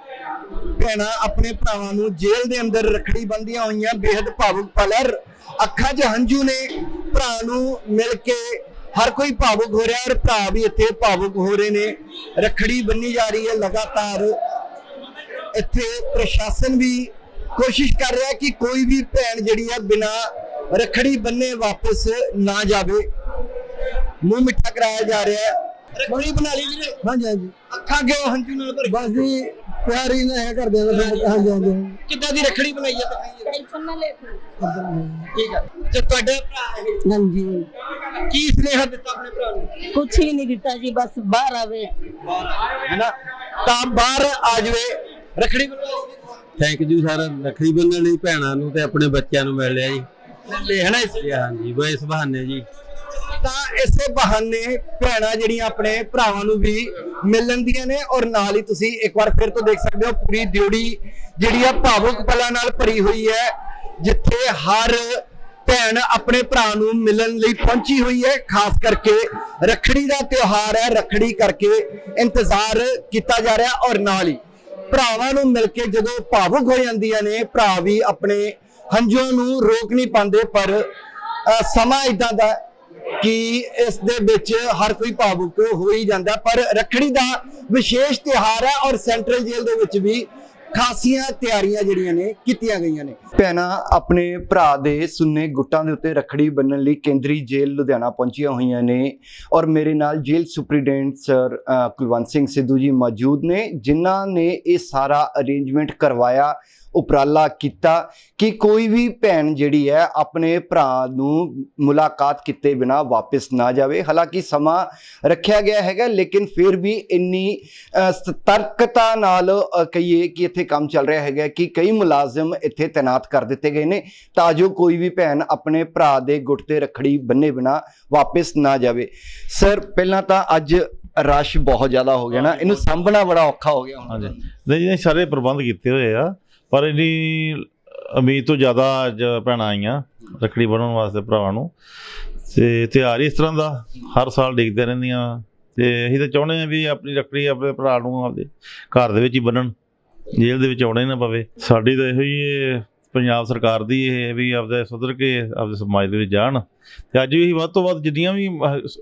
ਭੈਣਾਂ ਆਪਣੇ ਭਰਾਵਾਂ ਨੂੰ ਜੇਲ੍ਹ ਦੇ ਅੰਦਰ ਰੱਖੜੀ ਬੰਦੀਆਂ ਹੋਈਆਂ ਬੇहद ਭਾਵੁਕ ਪਲ ਹੈ ਰ- ਅੱਖਾਂ 'ਚ ਹੰਝੂ ਨੇ। ਭਰਾ ਨੂੰ ਮਿਲ ਕੇ ਹਰ ਕੋਈ ਭਾਵੁਕ ਹੋ ਰਿਹਾ ਔਰ ਭਰਾ ਵੀ ਇੱਥੇ ਭਾਵੁਕ ਹੋ ਰਹੇ ਨੇ। ਰੱਖੜੀ ਬੰਨੀ ਜਾ ਰਹੀ ਹੈ ਲਗਾਤਾਰ। ਇੱਥੇ ਪ੍ਰਸ਼ਾਸਨ ਵੀ ਕੋਸ਼ਿਸ਼ ਕਰ ਰਿਹਾ ਕਿ ਕੋਈ ਵੀ ਭੈਣ ਜਿਹੜੀ ਹੈ ਬਿਨਾ ਰੱਖੜੀ ਬੰਨੇ ਵਾਪਸ ਨਾ ਜਾਵੇ। ਮੂੰਹ ਮਿੱਠਾ ਕਰਾਇਆ ਜਾ ਰਿਹਾ। ਹੈ ਰੱਖੜੀ ਬਣਾ ਲਈ ਵੀਰੇ। ਹਾਂਜੀ ਹਾਂਜੀ। ਅੱਖਾਂ ਕਿਉਂ ਹੰਝੂ ਨਾਲ ਭਰ ਬਸ ਜੀ। ਪਿਆਰ ਹੀ ਨਾ ਹੈ ਕਰਦੇ ਆ ਹਾਂਜੀ ਹਾਂਜੀ ਕਿੱਦਾਂ ਦੀ ਰੱਖੜੀ ਬਣਾਈ ਹੈ ਦਿਖਾਈਏ ਟੈਨਸ਼ਨ ਨਾ ਲੈ ਠੀਕ ਹੈ ਤੇ ਤੁਹਾਡੇ ਭਰਾ ਇਹ ਹਾਂਜੀ। ਕੀ ਸੁਨੇਹਾ ਦਿੱਤਾ ਆਪਣੇ ਭਰਾ ਨੂੰ? ਕੁਛ ਵੀ ਨਹੀਂ ਦਿੱਤਾ ਜੀ ਬਸ ਬਾਹਰ ਆਵੇ। ਹੈਨਾ? ਤਾਂ ਬਾਹਰ ਆ ਜਾਵੇ। ਰੱਖੜੀ ਬਣਵਾ ਥੈਂਕ ਯੂ ਸਰ ਰੱਖੜੀ ਬੰਨਣ ਲਈ ਭੈਣਾਂ ਨੂੰ ਤੇ ਆਪਣੇ ਬੱਚਿਆਂ ਨੂੰ ਮਿਲ ਲਿਆ ਜੀ। ਲਈ ਹੈ ਨਾ ਇਸ ਜੀ ਹਾਂਜੀ ਬਈ ਇਸ ਬਹਾਨੇ ਜੀ। ਤਾਂ ਇਸੇ ਬਹਾਨੇ ਭੈਣਾਂ ਜਿਹੜੀਆਂ ਆਪਣੇ ਭਰਾਵਾਂ ਨੂੰ ਵੀ ਮਿਲ ਲੈਂਦੀਆਂ ਨੇ ਔਰ ਨਾਲ ਹੀ ਤੁਸੀਂ ਇੱਕ ਵਾਰ ਫਿਰ ਤੋਂ ਦੇਖ ਸਕਦੇ ਹੋ ਪੂਰੀ ਡਿਊਟੀ ਜਿਹੜੀ ਆ ਭਾਵੁਕ ਪਲਾਂ ਨਾਲ ਭਰੀ ਹੋਈ ਹੈ ਜਿੱਥੇ ਹਰ ਭੈਣ ਆਪਣੇ ਭਰਾ ਨੂੰ ਮਿਲਣ ਲਈ ਪਹੁੰਚੀ ਹੋਈ ਹੈ ਖਾਸ ਕਰਕੇ ਰੱਖੜੀ ਦਾ ਤਿਉਹਾਰ ਹੈ ਰੱਖੜੀ ਕਰਕੇ ਇੰਤਜ਼ਾਰ ਕੀਤਾ ਜਾ ਰਿਹਾ ਔਰ ਨਾਲ ਹੀ ਭਰਾਵਾਂ ਨੂੰ ਮਿਲ ਕੇ ਜਦੋਂ ਭਾਵੁਕ ਹੋ ਜਾਂਦੀਆਂ ਨੇ ਭਰਾ ਵੀ ਆਪਣੇ ਹੰਝੂਆਂ ਨੂੰ ਰੋਕ ਨਹੀਂ ਪਾਉਂਦੇ ਪਰ ਅ, ਸਮਾਂ ਇਦਾਂ ਦਾ ਕਿ ਇਸ ਦੇ ਵਿੱਚ ਹਰ ਕੋਈ ਭਾਵੁਕ ਹੋ ਹੀ ਜਾਂਦਾ, ਪਰ ਰੱਖੜੀ ਦਾ ਵਿਸ਼ੇਸ਼ ਤਿਉਹਾਰ ਹੈ ਔਰ ਸੈਂਟਰਲ ਜੇਲ੍ਹ ਦੇ ਵਿੱਚ ਵੀ ਖਾਸੀਆਂ ਤਿਆਰੀਆਂ ਜਿਹੜੀਆਂ ਨੇ ਕੀਤੀਆਂ ਗਈਆਂ ਨੇ। ਭੈਣਾਂ, ਆਪਣੇ ਭਰਾ ਦੇ ਸੁੰਨੇ ਗੁੱਟਾਂ ਦੇ ਉੱਤੇ ਰੱਖੜੀ ਬੰਨਣ ਲਈ ਕੇਂਦਰੀ ਜੇਲ੍ਹ ਲੁਧਿਆਣਾ ਪਹੁੰਚੀਆਂ ਹੋਈਆਂ ਨੇ ਔਰ ਮੇਰੇ ਨਾਲ ਜੇਲ੍ਹ ਸੁਪਰੀਡੈਂਟ ਸਰ ਕੁਲਵੰਤ ਸਿੰਘ ਸਿੱਧੂ ਜੀ ਮੌਜੂਦ ਨੇ, ਜਿਨ੍ਹਾਂ ਨੇ ਇਹ ਸਾਰਾ ਅਰੇਂਜਮੈਂਟ ਕਰਵਾਇਆ ਉਪਰਾਲਾ ਕੀਤਾ ਕਿ ਕੋਈ ਵੀ ਭੈਣ ਜਿਹੜੀ ਹੈ ਆਪਣੇ ਭਰਾ ਨੂੰ ਮੁਲਾਕਾਤ ਕੀਤੇ ਬਿਨਾ ਵਾਪਸ ਨਾ ਜਾਵੇ। ਹਾਲਾਂਕਿ ਸਮਾਂ ਰੱਖਿਆ ਗਿਆ ਹੈਗਾ ਲੇਕਿਨ ਫਿਰ ਵੀ ਇੰਨੀ ਸਤਰਕਤਾ ਨਾਲ ਕਹੀਏ ਕਿ ਇੱਥੇ ਕੰਮ ਚੱਲ ਰਿਹਾ ਹੈਗਾ ਕਿ ਕਈ ਮੁਲਾਜ਼ਮ ਇੱਥੇ ਤਾਇਨਾਤ ਕਰ ਦਿੱਤੇ ਗਏ ਨੇ ਤਾਂ ਜੋ ਕੋਈ ਵੀ ਭੈਣ ਆਪਣੇ ਭਰਾ ਦੇ ਗੁੱਟ ਤੇ ਰੱਖੜੀ ਬੰਨੇ ਬਿਨਾ ਵਾਪਸ ਨਾ ਜਾਵੇ। ਸਰ ਪਹਿਲਾਂ ਤਾਂ ਅੱਜ ਰਸ਼ ਬਹੁਤ ਜ਼ਿਆਦਾ ਹੋ ਗਿਆ ਨਾ। ਇਹਨੂੰ ਸਾਂਭਣਾ ਬੜਾ ਔਖਾ ਹੋ ਗਿਆ ਹੁਣ। ਹਾਂਜੀ। ਨਹੀਂ ਨਹੀਂ ਸਾਰੇ ਪ੍ਰਬੰਧ ਕੀਤੇ ਹੋਏ ਆ। ਪਰ ਇਹਦੀ ਉਮੀਦ ਤੋਂ ਜ਼ਿਆਦਾ ਅੱਜ ਭੈਣਾਂ ਆਈਆਂ ਰੱਖੜੀ ਬੰਨ੍ਹਣ ਵਾਸਤੇ ਭਰਾਵਾਂ ਨੂੰ। ਤੇ ਤਿਉਹਾਰ ਇਸ ਤਰ੍ਹਾਂ ਦਾ, ਹਰ ਸਾਲ ਡਿੱਗਦੇ ਰਹਿੰਦੀਆਂ। ਤੇ ਅਸੀਂ ਤਾਂ ਚਾਹੁੰਦੇ ਆ ਵੀ ਆਪਣੀ ਰੱਖੜੀ ਆਪਣੇ ਭਰਾ ਨੂੰ ਆਪਦੇ ਘਰ ਦੇ ਵਿੱਚ ਹੀ ਬੰਨਣ ਜੇਲ੍ਹ ਦੇ ਵਿੱਚ ਆਉਣਾ ਹੀ ਨਾ ਪਵੇ। ਸਾਡੀ ਤਾਂ ਇਹੋ ਹੀ ਇਹ ਪੰਜਾਬ ਸਰਕਾਰ ਦੀ ਇਹ ਵੀ ਆਪਦੇ ਸੁਧਰ ਕੇ ਆਪਦੇ ਸਮਾਜ ਦੇ ਵਿੱਚ ਜਾਣ। ਤੇ ਅੱਜ ਵੀ ਵੱਧ ਤੋਂ ਵੱਧ ਜਿੰਨੀਆਂ ਵੀ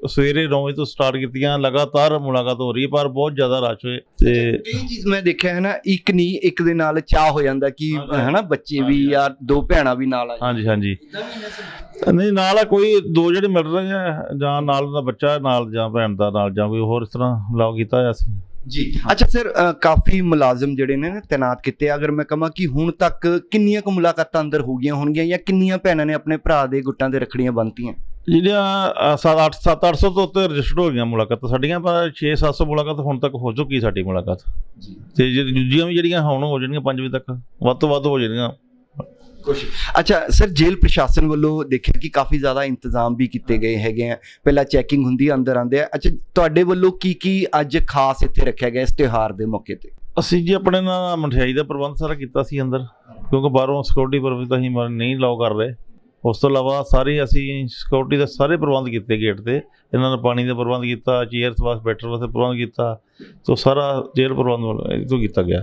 ਸਵੇਰੇ 9 ਵਜੇ ਤੋਂ ਸਟਾਰਟ ਕੀਤੀਆਂ ਲਗਾਤਾਰ ਮੁਲਾਕਾਤ ਹੋ ਰਹੀ ਹੈ ਪਰ ਬਹੁਤ ਜ਼ਿਆਦਾ ਰਸ਼ ਹੋਏ। ਤੇ ਕਈ ਚੀਜ਼ ਮੈਂ ਦੇਖਿਆ ਹੈ ਨਾ ਇੱਕ ਨਹੀਂ ਇੱਕ ਦੇ ਨਾਲ ਚਾਹ ਹੋ ਜਾਂਦਾ ਕਿ। ਹਨਾ ਬੱਚੇ ਵੀ ਜਾਂ ਦੋ ਭੈਣਾਂ ਵੀ ਨਾਲ ਆ। ਹਾਂਜੀ ਹਾਂਜੀ। ਨਹੀਂ ਨਾਲ ਆ ਕੋਈ ਦੋ ਜਿਹੜੇ ਮਿਲ ਰਹੇ ਆ ਜਾਂ ਨਾਲ ਦਾ ਬੱਚਾ ਨਾਲ ਜਾਂ ਭੈਣ ਦਾ ਨਾਲ ਜਾਂ ਕੋਈ ਹੋਰ ਇਸ ਤਰ੍ਹਾਂ ਲਾਓ ਕੀਤਾ ਹੋਇਆ ਸੀ। ਜੀ ਅੱਛਾ ਸਰ ਕਾਫੀ ਮੁਲਾਜ਼ਮ ਜਿਹੜੇ ਨੇ ਨਾ ਤੈਨਾਤ ਕੀਤੇ ਆ। ਅਗਰ ਮੈਂ ਕਹਾਂ ਕਿ ਹੁਣ ਤੱਕ ਕਿੰਨੀਆਂ ਕੁ ਮੁਲਾਕਾਤਾਂ ਅੰਦਰ ਹੋ ਗਈਆਂ ਹੋਣਗੀਆਂ ਜਾਂ ਕਿੰਨੀਆਂ ਭੈਣਾਂ ਨੇ ਆਪਣੇ ਭਰਾ ਦੇ ਗੁੱਟਾਂ ਦੇ ਰੱਖੜੀਆਂ ਬੰਨਤੀਆਂ? ਜਿਹੜੀਆਂ 7 8 7 800 ਤੋਂ ਉੱਤੇ ਰਜਿਸਟਰ ਹੋ ਗਈਆਂ ਮੁਲਾਕਾਤਾਂ। ਸਾਡੀਆਂ ਪਰ 6 700 ਮੁਲਾਕਾਤ ਹੁਣ ਤੱਕ ਹੋ ਚੁੱਕੀ ਸਾਡੀ ਮੁਲਾਕਾਤ। ਜੀ। ਤੇ ਦੂਜੀਆਂ ਵੀ ਜਿਹੜੀਆਂ ਹੁਣ ਹੋ ਜਾਣਗੀਆਂ 5 ਵਜੇ ਤੱਕ ਵੱਧ ਤੋਂ ਵੱਧ ਹੋ ਜਾਣਗੀਆਂ। ਅੱਛਾ ਸਰ ਜੇਲ੍ਹ ਪ੍ਰਸ਼ਾਸਨ ਵੱਲੋਂ ਦੇਖਿਆ ਕਿ ਕਾਫੀ ਜ਼ਿਆਦਾ ਇੰਤਜ਼ਾਮ ਵੀ ਕੀਤੇ ਗਏ ਹੈਗੇ ਆ। ਪਹਿਲਾਂ ਚੈਕਿੰਗ ਹੁੰਦੀ ਆ ਅੰਦਰ ਆਂਦੇ ਆ। ਅੱਛਾ ਤੁਹਾਡੇ ਵੱਲੋਂ ਕੀ ਕੀ ਅੱਜ ਖਾਸ ਇੱਥੇ ਰੱਖਿਆ ਗਿਆ ਇਸ ਤਿਉਹਾਰ ਦੇ ਮੌਕੇ ਤੇ? ਅਸੀਂ ਜੀ ਆਪਣੇ ਨਾਲ ਮਠਿਆਈ ਦਾ ਪ੍ਰਬੰਧ ਸਾਰਾ ਕੀਤਾ ਸੀ ਅੰਦਰ ਕਿਉਂਕਿ ਬਾਹਰੋਂ ਸਿਕਿਉਰਿਟੀ ਪਰਪਸ ਤਾਂ ਅਸੀਂ ਨਹੀਂ ਲਾਓ ਕਰ ਰਹੇ। ਉਸ ਤੋਂ ਇਲਾਵਾ ਸਾਰੇ ਅਸੀਂ ਸਿਕਿਉਰਿਟੀ ਦੇ ਸਾਰੇ ਪ੍ਰਬੰਧ ਕੀਤੇ ਗੇਟ ਤੇ। ਇਹਨਾਂ ਨੇ ਪਾਣੀ ਦਾ ਪ੍ਰਬੰਧ ਕੀਤਾ ਚੇਅਰਸ ਵਾਸਤੇ ਬੈਠਣ ਵਾਸਤੇ ਪ੍ਰਬੰਧ ਕੀਤਾ ਤੋਂ ਸਾਰਾ ਜੇਲ੍ਹ ਪ੍ਰਬੰਧ ਇਹ ਤੋਂ ਕੀਤਾ ਗਿਆ।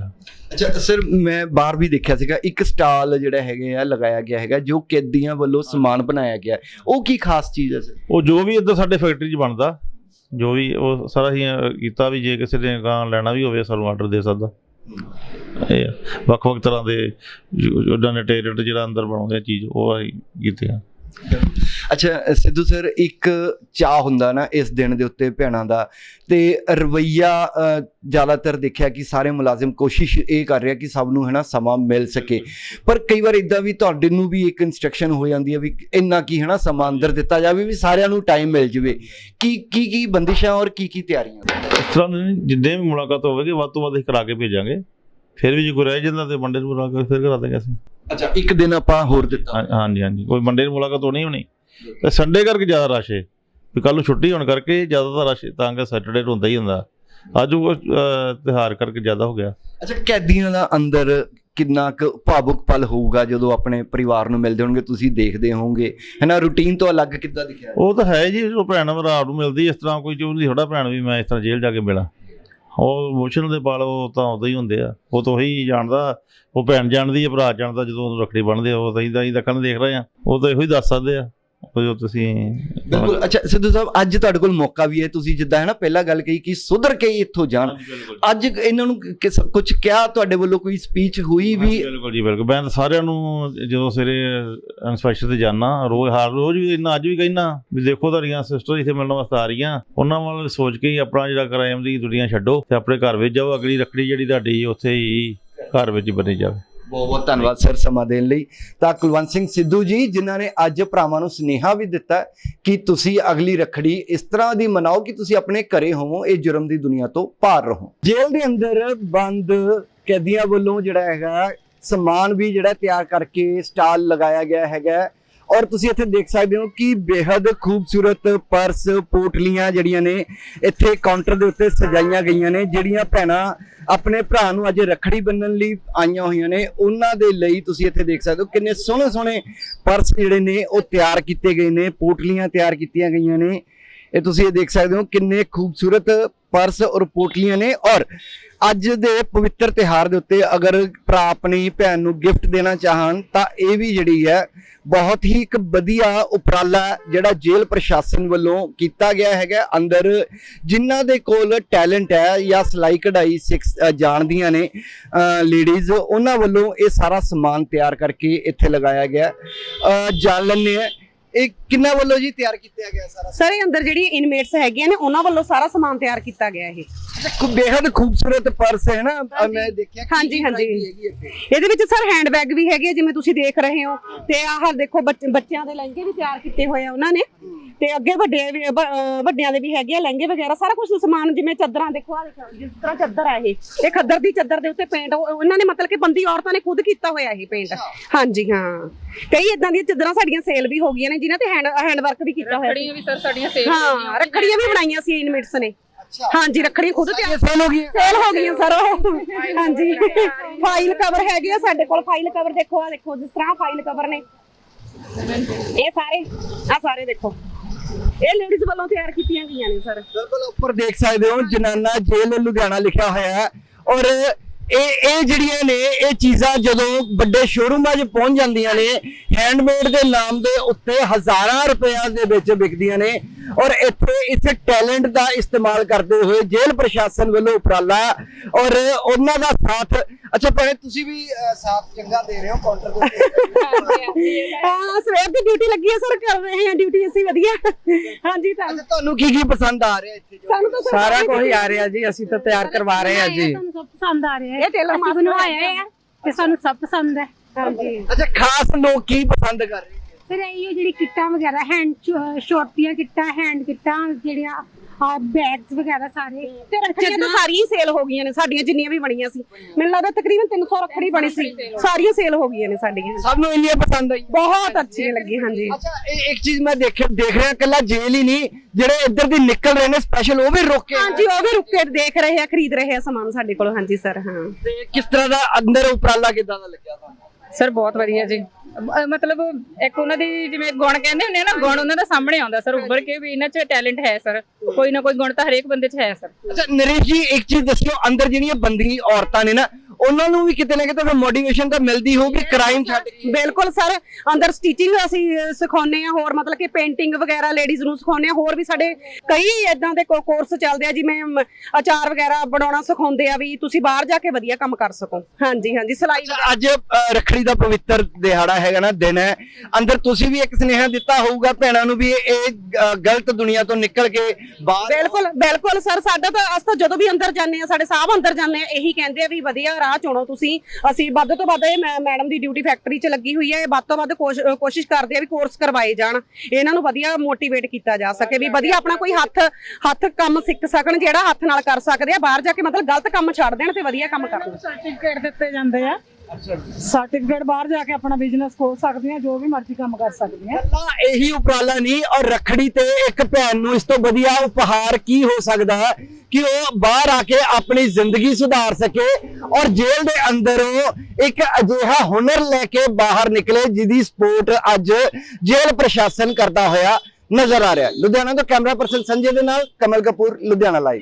ਅੱਛਾ ਸਰ ਮੈਂ ਬਾਹਰ ਵੀ ਦੇਖਿਆ ਸੀਗਾ ਇੱਕ ਸਟਾਲ ਜਿਹੜਾ ਹੈਗੇ ਆ ਲਗਾਇਆ ਗਿਆ ਹੈਗਾ ਜੋ ਕੈਦੀਆਂ ਵੱਲੋਂ ਸਮਾਨ ਬਣਾਇਆ ਗਿਆ। ਉਹ ਕੀ ਖਾਸ ਚੀਜ਼ ਹੈ ਸਰ ਉਹ ਜੋ ਵੀ ਇੱਧਰ ਸਾਡੇ ਫੈਕਟਰੀ 'ਚ ਬਣਦਾ ਜੋ ਵੀ ਉਹ ਸਾਰਾ ਹੀ ਕੀਤਾ ਵੀ ਜੇ ਕਿਸੇ ਨੇ ਗਾਂ ਲੈਣਾ ਵੀ ਹੋਵੇ ਸਾਨੂੰ ਆਰਡਰ ਦੇ ਸਕਦਾ। ਇਹ ਆ। ਵੱਖ-ਵੱਖ ਤਰ੍ਹਾਂ ਦੇ ਉਹਨਾਂ ਨੇ ਟੇਰਟ ਜਿਹੜਾ ਅੰਦਰ ਬਣਾਉਂਦੇ ਆ ਚੀਜ਼ ਉਹ ਅਸੀਂ ਕੀਤੇ ਆ ਅੱਛਾ ਸਿੱਧੂ ਸਰ ਇੱਕ ਚਾਹ ਹੁੰਦਾ ਨਾ ਇਸ ਦਿਨ ਦੇ ਉੱਤੇ ਭੈਣਾਂ ਦਾ ਤੇ ਰਵਈਆ ਜ਼ਿਆਦਾਤਰ ਦੇਖਿਆ ਕਿ ਸਾਰੇ ਮੁਲਾਜ਼ਮ ਕੋਸ਼ਿਸ਼ ਇਹ ਕਰ ਰਿਹਾ ਕਿ ਸਭ ਨੂੰ ਹੈ ਨਾ ਸਮਾਂ ਮਿਲ ਸਕੇ। ਪਰ ਕਈ ਵਾਰ ਇਦਾਂ ਵੀ ਤੁਹਾਡੇ ਨੂੰ ਵੀ ਇੱਕ ਇਨਸਟਰਕਸ਼ਨ ਹੋ ਜਾਂਦੀ ਹੈ ਵੀ ਇੰਨਾ ਕੀ ਹੈ ਨਾ ਸਮਾਂ ਅੰਦਰ ਦਿੱਤਾ ਜਾਵੇ ਵੀ ਸਾਰਿਆਂ ਨੂੰ ਟਾਈਮ ਮਿਲ ਜਾਵੇ। ਕੀ ਕੀ ਕੀ ਬੰਦਿਸ਼ਾਂ ਔਰ ਕੀ ਕੀ ਤਿਆਰੀਆਂ? ਇਸ ਤਰ੍ਹਾਂ ਜਿੱਦਾਂ ਵੀ ਮੁਲਾਕਾਤ ਹੋਵੇਗੀ ਵੱਧ ਤੋਂ ਵੱਧ ਕਰਾ ਕੇ ਭੇਜਾਂਗੇ। ਫਿਰ ਵੀ ਜੇ ਕੋਈ ਰਹਿ ਜਾਂਦਾ ਤੇ ਮੰਡੇ ਨੂੰ ਮੁਲਾਕਾਤ ਫਿਰ ਕਰਾ ਦਾਂਗੇ ਅਸੀਂ। ਅੱਛਾ ਇੱਕ ਦਿਨ ਆਪਾਂ ਹੋਰ ਦਿੱਤਾ। ਹਾਂ- ਹਾਂਜੀ ਹਾਂਜੀ। ਕੋਈ ਮੰਡੇ ਨੂੰ ਮੁਲਾਕਾਤ ਹੋਣੀ ਹੋਣੀ? ਤੇ ਸੰਡੇ ਕਰਕੇ ਜ਼ਿਆਦਾ ਰਸ਼ ਹੈ ਵੀ ਕੱਲ ਨੂੰ ਛੁੱਟੀ ਹੋਣ ਕਰਕੇ ਜ਼ਿਆਦਾਤਰ ਰਸ਼ ਤਾਂ ਕਿ ਸੈਟਰਡੇ ਨੂੰ ਹੁੰਦਾ ਹੀ ਹੁੰਦਾ। ਅੱਜ ਉਹ ਅਹ, ਤਿਉਹਾਰ ਕਰਕੇ ਜ਼ਿਆਦਾ ਹੋ ਗਿਆ। ਅੱਛਾ ਕੈਦੀਆਂ ਦਾ ਅੰਦਰ ਕਿੰਨਾ ਕੁ ਭਾਵੁਕ ਪਲ ਹੋਊਗਾ ਜਦੋਂ ਆਪਣੇ ਪਰਿਵਾਰ ਨੂੰ ਮਿਲਦੇ ਹੋਣਗੇ ਤੁਸੀਂ ਦੇਖਦੇ ਹੋਵੋਗੇ? ਹੈ ਨਾ ਰੂਟੀਨ ਤੋਂ ਅਲੱਗ ਕਿੱਦਾਂ ਦਿਖਿਆ? ਉਹ ਤਾਂ ਹੈ ਜੀ ਉਹ ਭੈਣ ਭਰਾ ਨੂੰ ਮਿਲਦੀ ਇਸ ਤਰ੍ਹਾਂ ਕੋਈ ਚਾਹੁੰਦੀ ਥੋੜਾ ਭੈਣ ਵੀ ਮੈਂ ਇਸ ਤਰ੍ਹਾਂ ਜੇਲ੍ਹ ਜਾ ਕੇ ਮਿਲਾਂ। ਉਹ ਇਮੋਸ਼ਨ ਦੇ ਪਲ ਉਹ ਤਾਂ ਉਦੋਂ ਹੀ ਹੁੰਦੇ ਆ। ਉਹ ਤਾਂ ਉਹੀ ਜਾਣਦਾ, ਉਹ ਭੈਣ ਜਾਣਦੀ ਹੈ ਭਰਾ ਜਾਣਦਾ, ਜਦੋਂ ਰੱਖੜੀ ਬੰਨ੍ਹਦੇ ਆ, ਉਹ ਤਾਂ ਹੀ ਤਾਂ ਕੰਨ ਦੇਖ ਰਹੇ ਆ। ਉਹ ਤਾਂ ਇਹੋ ਹੀ ਦੱਸ ਸਕਦੇ ਆ। ਉਹ ਜੋ ਤੁਸੀਂ ਬਿਲਕੁਲ। ਅੱਛਾ ਸਿੱਧੂ ਸਾਹਿਬ ਅੱਜ ਤੁਹਾਡੇ ਕੋਲ ਮੌਕਾ ਵੀ ਹੈ। ਤੁਸੀਂ ਜਿੱਦਾਂ ਹੈ ਨਾ ਪਹਿਲਾਂ ਗੱਲ ਕਹੀ ਕਿ ਸੁਧਰ ਕੇ ਹੀ ਇੱਥੋਂ ਜਾਣ। ਅੱਜ ਇਹਨਾਂ ਨੂੰ ਕੁਝ ਕਿਹਾ ਤੁਹਾਡੇ ਵੱਲੋਂ ਕੋਈ ਸਪੀਚ ਹੋਈ ਵੀ? ਬਿਲਕੁਲ ਜੀ ਬਿਲਕੁਲ। ਮੈਂ ਸਾਰਿਆਂ ਨੂੰ ਜਦੋਂ ਸਵੇਰੇ ਇਨਸਪੈਕਸ਼ਨ ਤੇ ਜਾਣਾ ਰੋਜ਼ ਹਰ ਰੋਜ਼ ਵੀ ਇੰਨਾ ਅੱਜ ਵੀ ਕਹਿਣਾ ਵੀ ਦੇਖੋ ਤੁਹਾਡੀਆਂ ਸਿਸਟਰ ਇੱਥੇ ਮਿਲਣ ਵਾਸਤੇ ਆ ਰਹੀਆਂ। ਉਹਨਾਂ ਵੱਲ ਸੋਚ ਕੇ ਹੀ ਆਪਣਾ ਜਿਹੜਾ ਕ੍ਰਾਈਮ ਦੀ ਦੁਨੀਆ ਛੱਡੋ ਤੇ ਆਪਣੇ ਘਰ ਵਿੱਚ ਜਾਓ। ਅਗਲੀ ਰੱਖੜੀ ਜਿਹੜੀ ਤੁਹਾਡੀ ਉੱਥੇ ਹੀ ਘਰ ਵਿੱਚ ਬਣੀ ਜਾਵੇ। ਬਹੁਤ ਬਹੁਤ ਧੰਨਵਾਦ ਸਰ ਸਮਾਂ ਦੇਣ ਲਈ। ਤਾਂ ਕੁਲਵੰਤ ਸਿੰਘ ਸਿੱਧੂ ਜੀ ਜਿਨ੍ਹਾਂ ਨੇ ਅੱਜ ਭਰਾਵਾਂ ਨੂੰ ਸੁਨੇਹਾ ਵੀ ਦਿੱਤਾ ਕਿ ਤੁਸੀਂ ਅਗਲੀ ਰੱਖੜੀ ਇਸ ਤਰ੍ਹਾਂ ਦੀ ਮਨਾਓ ਕਿ ਤੁਸੀਂ ਆਪਣੇ ਘਰੇ ਹੋਵੋ ਇਹ ਜੁਰਮ ਦੀ ਦੁਨੀਆ ਤੋਂ ਪਾਰ ਰਹੋ। ਜੇਲ੍ਹ ਦੇ ਅੰਦਰ ਬੰਦ ਕੈਦੀਆਂ ਵੱਲੋਂ ਜਿਹੜਾ ਹੈਗਾ ਸਮਾਨ ਵੀ ਜਿਹੜਾ ਤਿਆਰ ਕਰਕੇ ਸਟਾਲ ਲਗਾਇਆ ਗਿਆ ਹੈਗਾ। ਔਰ ਤੁਸੀਂ ਇੱਥੇ ਦੇਖ ਸਕਦੇ ਹੋ ਕਿ ਬੇहद ਖੂਬਸੂਰਤ ਪਰਸ ਪੋਟਲੀਆਂ ਜਿਹੜੀਆਂ ਨੇ ਇੱਥੇ ਕਾਊਂਟਰ ਦੇ ਉੱਤੇ ਸਜਾਈਆਂ ਗਈਆਂ ਨੇ, ਜਿਹੜੀਆਂ ਭੈਣਾਂ ਆਪਣੇ ਭਰਾ ਨੂੰ ਅੱਜ ਰੱਖੜੀ ਬੰਨਣ ਲਈ ਆਈਆਂ ਹੋਈਆਂ ਨੇ। ਉਹਨਾਂ ਦੇ ਲਈ ਤੁਸੀਂ ਇੱਥੇ ਦੇਖ ਸਕਦੇ ਹੋ ਕਿੰਨੇ ਸੋਹਣੇ ਸੋਹਣੇ ਪਰਸ ਜਿਹੜੇ ਨੇ, ਉਹ ਤਿਆਰ ਕੀਤੇ ਗਏ ਨੇ, ਪੋਟਲੀਆਂ ਤਿਆਰ ਕੀਤੀਆਂ ਗਈਆਂ ਨੇ। ਇਹ ਤੁਸੀਂ ਇਹ ਦੇਖ ਸਕਦੇ ਹੋ ਕਿੰਨੇ ਖੂਬਸੂਰਤ ਪਰਸ ਔਰ ਪੋਟਲੀਆਂ ਨੇ ਔਰ ਅੱਜ ਦੇ ਪਵਿੱਤਰ ਤਿਹਾਰ ਦੇ ਉੱਤੇ ਅਗਰ ਭਰਾ ਆਪਣੀ ਭੈਣ ਨੂੰ ਗਿਫਟ ਦੇਣਾ ਚਾਹਣ, ਤਾਂ ਇਹ ਵੀ ਜਿਹੜੀ ਹੈ, ਬਹੁਤ ਹੀ ਇੱਕ ਵਧੀਆ ਉਪਰਾਲਾ ਜਿਹੜਾ ਜੇਲ੍ਹ ਪ੍ਰਸ਼ਾਸਨ ਵੱਲੋਂ ਕੀਤਾ ਗਿਆ ਹੈਗਾ। ਅੰਦਰ ਜਿਨ੍ਹਾਂ ਦੇ ਕੋਲ ਟੈਲੈਂਟ ਹੈ ਜਾਂ ਸਲਾਈ ਕਢਾਈ ਸਿੱਖ ਜਾਣਦੀਆਂ ਨੇ ਲੇਡੀਜ਼ ਉਹਨਾਂ ਵੱਲੋਂ ਇਹ ਸਾਰਾ ਸਮਾਨ ਤਿਆਰ ਕਰਕੇ ਇੱਥੇ ਲਗਾਇਆ ਗਿਆ। ਜਾਣ ਲੈਂਦੇ ਆ ਇਹ ਕਿੰਨਾ ਵੱਲੋਂ ਜੀ ਤਿਆਰ ਕੀਤਾ ਗਿਆ ਸਾਰਾ? ਸਰ ਇਹ ਅੰਦਰ ਜਿਹੜੀ ਇਨਮੇਟਸ ਹੈਗੀਆਂ ਨੇ ਉਹਨਾਂ ਵੱਲੋਂ ਸਾਰਾ ਸਮਾਨ ਤਿਆਰ ਕੀਤਾ ਗਿਆ ਇਹ। ਖੂਬ ਬੇहद ਖੂਬਸੂਰਤ ਪਰਸ ਹੈ ਨਾ? ਮੈਂ ਦੇਖਿਆ ਹਾਂਜੀ, ਹਾਂਜੀ। ਇਹਦੇ ਵਿੱਚ ਸਰ ਹੈਂਡ ਬੈਗ ਵੀ ਹੈਗੇ ਜਿਵੇਂ ਤੁਸੀਂ ਦੇਖ ਰਹੇ ਹੋ। ਤੇ ਆਹ ਦੇਖੋ ਬੱਚ- ਬੱਚਿਆਂ ਦੇ ਲਹਿੰਗੇ ਵੀ ਤਿਆਰ ਕੀਤੇ ਹੋਏ ਆ ਉਹਨਾਂ ਨੇ। ਤੇ ਅੱਗੇ ਵੱਡੇ ਵੀ ਵੱਡਿਆਂ ਦੇ ਵੀ ਹੈਗੇ ਆ ਲਹਿੰਗੇ ਵਗੈਰਾ ਸਾਰਾ ਕੁਝ ਸਮਾਨ ਜਿਵੇਂ ਚਾਦਰਾਂ ਦੇਖੋ ਆ ਦੇਖੋ ਜਿਸ ਤਰ੍ਹਾਂ ਚਾਦਰ ਆ ਇਹ ਇਹ ਖੱਦਰ ਦੀ ਚਾਦਰ ਦੇ ਉੱਤੇ ਪੇਂਟ ਉਹਨਾਂ ਨੇ ਮਤਲਬ ਕਿ ਬੰਦੀ ਔਰਤਾਂ ਨੇ ਖੁਦ ਕੀਤਾ ਹੋਇਆ ਇਹ ਪੇਂਟ ਹਾਂਜੀ ਹਾਂ। ਕਈ ਇਦਾਂ ਦੀਆਂ ਚਾਦਰਾਂ ਸਾਡੀਆਂ ਸੇਲ ਵੀ ਹੋ ਗਈਆਂ ਨੇ ਜਿਨ੍ਹਾਂ ਤੇ ਹੈਂਡ ਹੈਂਡ ਵਰਕ ਵੀ ਕੀਤਾ ਹੋਇਆ ਸੀ। ਵੀ ਸਰ ਸਾਡੀਆਂ ਸੇਲ ਹਾਂ ਰੱਖੜੀਆਂ ਵੀ ਬਣਾਈਆਂ ਸੀ ਇਨਮੇਟਸ ਨੇ। ਹਾਂਜੀ ਰੱਖੜੀਆਂ ਖੁਦ ਤਿਆਰ ਸੇਲ ਹੋ ਗਈ ਸੇਲ ਹੋ ਗਈਆਂ ਸਰ ਉਹ। ਹਾਂਜੀ। ਫਾਈਲ ਕਵਰ ਹੈਗੇ ਆ ਸਾਡੇ ਕੋਲ ਫਾਈਲ ਕਵਰ ਦੇਖੋ ਆ ਦੇਖੋ ਜਿਸ ਤਰ੍ਹਾਂ ਫਾਈਲ ਕਵਰ ਨੇ। ਇਹ ਸਾਰੇ ਆ ਸਾਰੇ ਦੇਖੋ। ਇਹ ਲੇਡੀਜ਼ ਵੱਲੋਂ ਤਿਆਰ ਕੀਤੀਆਂ ਗਈਆਂ ਨੇ ਸਰ ਬਿਲਕੁਲ ਉੱਪਰ ਦੇਖ ਸਕਦੇ ਹੋ, ਜਨਾਨਾ ਜੇਲ੍ਹ ਲੁਧਿਆਣਾ ਲਿਖਿਆ ਹੋਇਆ ਹੈ। ਔਰ ਇਹ ਇਹ ਜਿਹੜੀਆਂ ਨੇ, ਇਹ ਚੀਜ਼ਾਂ ਜਦੋਂ ਵੱਡੇ ਸ਼ੋਰੂਮਾਂ 'ਚ ਪਹੁੰਚ ਜਾਂਦੀਆਂ ਨੇ ਹੈਂਡਮੇਡ ਦੇ ਨਾਮ ਦੇ ਉੱਤੇ ਹਜ਼ਾਰਾਂ ਰੁਪਈਆਂ ਦੇ ਵਿੱਚ ਵਿਕਦੀਆਂ ਨੇ। ਔਰ ਇੱਥੇ ਇਸ ਟੈਲੈਂਟ ਦਾ ਇਸਤੇਮਾਲ ਕਰਦੇ ਹੋਏ ਜੇਲ੍ਹ ਪ੍ਰਸ਼ਾਸਨ ਵੱਲੋਂ ਉਪਰਾਲਾ ਔਰ ਉਹਨਾਂ ਦਾ ਸਾਥ ਅੱਛਾ ਭੈਣੇ ਤੁਸੀਂ ਵੀ ਸਾਥ ਚੰਗਾ ਦੇ ਰਹੇ ਹੋ ਕਾਊਂਟਰ ਦੇ ਉੱਤੇ ਹਾਂ। ਸਵੇਰ ਦੀ ਡਿਊਟੀ ਲੱਗੀ ਹੈ ਸਰ ਕਰ ਰਹੇ ਹਾਂ ਡਿਊਟੀ ਅਸੀਂ ਵਧੀਆ। ਹਾਂਜੀ ਤਾਂ। ਅੱਛਾ, ਤੁਹਾਨੂੰ ਕੀ ਕੀ ਪਸੰਦ ਆ ਰਿਹਾ ਇੱਥੇ ਜੋ? ਸਾਨੂੰ ਤਾਂ ਸਾਰਾ ਕੁਝ ਆ ਰਿਹਾ ਜੀ ਅਸੀਂ ਤਾਂ ਤਿਆਰ ਕਰਵਾ ਰਹੇ ਹਾਂ ਜੀ। ਸਾਨੂੰ ਸਭ ਪਸੰਦ ਆ ਰਿਹਾ ਹੈ। ਇਹ ਟੇਲਰ ਮਾਸਟਰ ਬਣਵਾਇਆ ਹੈ ਤੇ ਸਾਨੂੰ ਸਭ ਪਸੰਦ ਹੈ। ਹਾਂਜੀ। ਅੱਛਾ ਖਾਸ ਲੋਕ ਕੀ ਪਸੰਦ ਕਰ ਰਹੇ ਫਿਰ ਇਹ ਜਿਹੜੀ ਕਿੱਟਾਂ ਵਗੈਰਾ ਹੈਂਡ ਸ਼ਾਰਟ ਦੀਆਂ ਕਿੱਟਾਂ ਹੈਂਡ ਕਿੱਟਾਂ ਜਿਹੜੀਆਂ ਆ ਬੈਗਸ ਵਗੈਰਾ ਸਾਰੇ। ਤੇ ਰੱਖੜੀਆਂ ਤਾਂ ਸਾਰੀਆਂ ਸੇਲ ਹੋ ਗਈਆਂ ਨੇ ਸਾਡੀਆਂ ਜਿੰਨੀਆਂ ਵੀ ਬਣੀਆਂ ਸੀ। ਮੈਨੂੰ ਲੱਗਦਾ ਤਕਰੀਬਨ 300 ਰੱਖੜੀ ਬਣੀ ਸੀ। ਸਾਰੀਆਂ ਸੇਲ ਹੋ ਗਈਆਂ ਨੇ ਸਾਡੀਆਂ। ਸਭ ਨੂੰ ਇੰਨੀਆਂ ਪਸੰਦ ਆਈ ਬਹੁਤ ਅੱਛੀ ਲੱਗੀ ਹਾਂਜੀ। ਅੱਛਾ ਇਹ ਇੱਕ ਚੀਜ਼ ਮੈਂ ਦੇਖ ਦੇਖ ਰਿਹਾ ਕੱਲਾ ਜੇਲ ਹੀ ਨਹੀਂ ਜਿਹੜੇ ਇੱਧਰ ਦੀ ਨਿਕਲ ਰਹੇ ਨੇ ਸਪੈਸ਼ਲ ਉਹ ਵੀ ਰੁਕ ਕੇ ਹਾਂਜੀ ਉਹ ਵੀ ਰੁੱਕ ਕੇ ਦੇਖ ਰਹੇ ਆ ਖਰੀਦ ਰਹੇ ਆ ਸਮਾਨ ਸਾਡੇ ਕੋਲ ਹਾਂਜੀ ਸਰ ਹਾਂ। ਤੇ ਕਿਸ ਤਰ੍ਹਾਂ ਦਾ ਅੰਦਰ ਉਪਰਾਲਾ ਕਿਦਾਂ ਦਾ ਲੱਗਿਆ ਤੁਹਾਨੂੰ? ਸਰ, ਬਹੁਤ ਵਧੀਆ ਜੀ। ਅਹ, ਮਤਲਬ ਇੱਕ ਉਹਨਾਂ ਦੀ ਜਿਵੇਂ ਗੁਣ ਕਹਿੰਦੇ ਹੁੰਦੇ ਆ ਨਾ, ਗੁਣ ਉਹਨਾਂ ਦਾ ਸਾਹਮਣੇ ਆਉਂਦਾ ਸਰ, ਉੱਭਰ ਕੇ ਵੀ ਇਹਨਾਂ 'ਚ ਟੈਲੈਂਟ ਹੈ ਸਰ। ਕੋਈ ਨਾ ਕੋਈ ਗੁਣ ਤਾਂ ਹਰੇਕ ਬੰਦੇ 'ਚ ਹੈ ਸਰ। ਅੱਛਾ, ਨਰੇਸ਼ ਜੀ, ਇੱਕ ਚੀਜ਼ ਦੱਸਿਓ ਅੰਦਰ ਜਿਹੜੀਆਂ ਬੰਦੀ ਔਰਤਾਂ ਨੇ ਨਾ ਉਹਨਾਂ ਨੂੰ ਵੀ ਕਿਤੇ ਨਾ ਕਿਤੇ ਮੋਟੀਵੇਸ਼ਨ ਤਾਂ ਮਿਲਦੀ ਹੋਊਗੀ ਕ੍ਰਾਈਮ ਛੱਡ ਕੇ ਬਿਲਕੁਲ ਸਰ ਅੰਦਰ ਸਟਿਚਿੰਗ ਅਸੀਂ ਸਿਖਾਉਂਦੇ ਆ ਹੋਰ ਮਤਲਬ ਕਿ ਪੇਂਟਿੰਗ ਵਗੈਰਾ ਲੇਡੀਜ਼ ਨੂੰ ਸਿਖਾਉਂਦੇ ਆ ਹੋਰ ਵੀ ਸਾਡੇ ਕਈ ਇਦਾਂ ਦੇ ਕੋਰਸ ਚੱਲਦੇ ਆ ਜਿਵੇਂ ਅਚਾਰ ਵਗੈਰਾ ਬਣਾਉਣਾ ਸਿਖਾਉਂਦੇ ਆ ਵੀ ਤੁਸੀਂ ਬਾਹਰ ਜਾ ਕੇ ਵਧੀਆ ਕੰਮ ਕਰ ਸਕੋ। ਹਾਂਜੀ ਹਾਂਜੀ ਸਿਲਾਈ ਅੱਜ ਰੱਖੜੀ ਦਾ ਪਵਿੱਤਰ ਦਿਹਾੜਾ ਹੈਗਾ ਨਾ ਦਿਨ ਹੈ। ਅੰਦਰ ਤੁਸੀਂ ਵੀ ਇੱਕ ਸੁਨੇਹਾ ਦਿੱਤਾ ਹੋਊਗਾ ਭੈਣਾਂ ਨੂੰ ਵੀ ਇਹ ਗਲਤ ਦੁਨੀਆ ਤੋਂ ਨਿਕਲ ਕੇ ਬਾਹਰ ਬਿਲਕੁਲ ਬਿਲਕੁਲ ਸਰ ਸਾਡਾ ਤਾਂ ਅਸ ਤਾਂ ਜਦੋਂ ਵੀ ਅੰਦਰ ਜਾਂਦੇ ਆ ਸਾਡੇ ਸਾਹਿਬ ਅੰਦਰ ਜਾਂਦੇ ਆ ਇਹੀ ਕਹਿੰਦੇ ਆ ਵੀ ਵਧੀਆ ਰਾਹ ਚੁਣੋ ਤੁਸੀਂ। ਅਸੀਂ ਵੱਧ ਤੋਂ ਵੱਧ ਇਹ ਮੈ- ਮੈਡਮ ਦੀ ਡਿਊਟੀ ਫੈਕਟਰੀ 'ਚ ਲੱਗੀ ਹੋਈ ਹੈ। ਇਹ ਵੱਧ ਤੋਂ ਵੱਧ ਕੋਸ਼- ਅ, ਕੋਸ਼ਿਸ਼ ਕਰਦੇ ਆ ਵੀ ਕੋਰਸ ਕਰਵਾਏ ਜਾਣ। ਇਹਨਾਂ ਨੂੰ ਵਧੀਆ ਮੋਟੀਵੇਟ ਕੀਤਾ ਜਾ ਸਕੇ ਵੀ ਵਧੀਆ ਆਪਣਾ ਕੋਈ ਹੱਥ ਹੱਥ ਕੰਮ ਸਿੱਖ ਸਕਣ ਜਿਹੜਾ ਹੱਥ ਨਾਲ ਕਰ ਸਕਦੇ ਆ। ਬਾਹਰ ਜਾ ਕੇ ਮਤਲਬ ਗਲਤ ਕੰਮ ਛੱਡ ਦੇਣ ਤੇ ਵਧੀਆ ਕੰਮ ਕਰਨ ਸਰਟੀਫਿਕੇਟ ਦਿੱਤੇ ਜਾਂਦੇ ਆ। ਸਰਟੀਫਿਕੇਟ ਬਾਹਰ ਜਾ ਕੇ ਆਪਣਾ ਬਿਜ਼ਨਸ ਖੋਲ ਸਕਦੀਆਂ, ਜੋ ਵੀ ਮਰਜ਼ੀ ਕੰਮ ਕਰ ਸਕਦੀਆਂ। ਤਾਂ ਇਹੀ ਉਪਰਾਲਾ ਨਹੀਂ ਔਰ ਰੱਖੜੀ ਤੇ ਇੱਕ ਭੈਣ ਨੂੰ ਇਸ ਤੋਂ ਵਧੀਆ ਉਪਹਾਰ ਕੀ ਹੋ ਸਕਦਾ ਹੈ? ਕਿ ਉਹ ਬਾਹਰ ਆ ਕੇ ਆਪਣੀ ਜ਼ਿੰਦਗੀ ਸੁਧਾਰ ਸਕੇ ਔਰ ਜੇਲ੍ਹ ਦੇ ਅੰਦਰੋਂ ਇੱਕ ਅਜਿਹਾ ਹੁਨਰ ਲੈ ਕੇ ਬਾਹਰ ਨਿਕਲੇ, ਜਿਹਦੀ ਸਪੋਰਟ ਅੱਜ ਜੇਲ੍ਹ ਪ੍ਰਸ਼ਾਸਨ ਕਰਦਾ ਹੋਇਆ ਨਜ਼ਰ ਆ ਰਿਹਾ ਲੁਧਿਆਣਾ ਤੋਂ ਕੈਮਰਾ ਪਰਸਨ ਸੰਜੇ ਦੇ ਨਾਲ ਕਮਲ ਕਪੂਰ, ਲੁਧਿਆਣਾ ਲਾਈਵ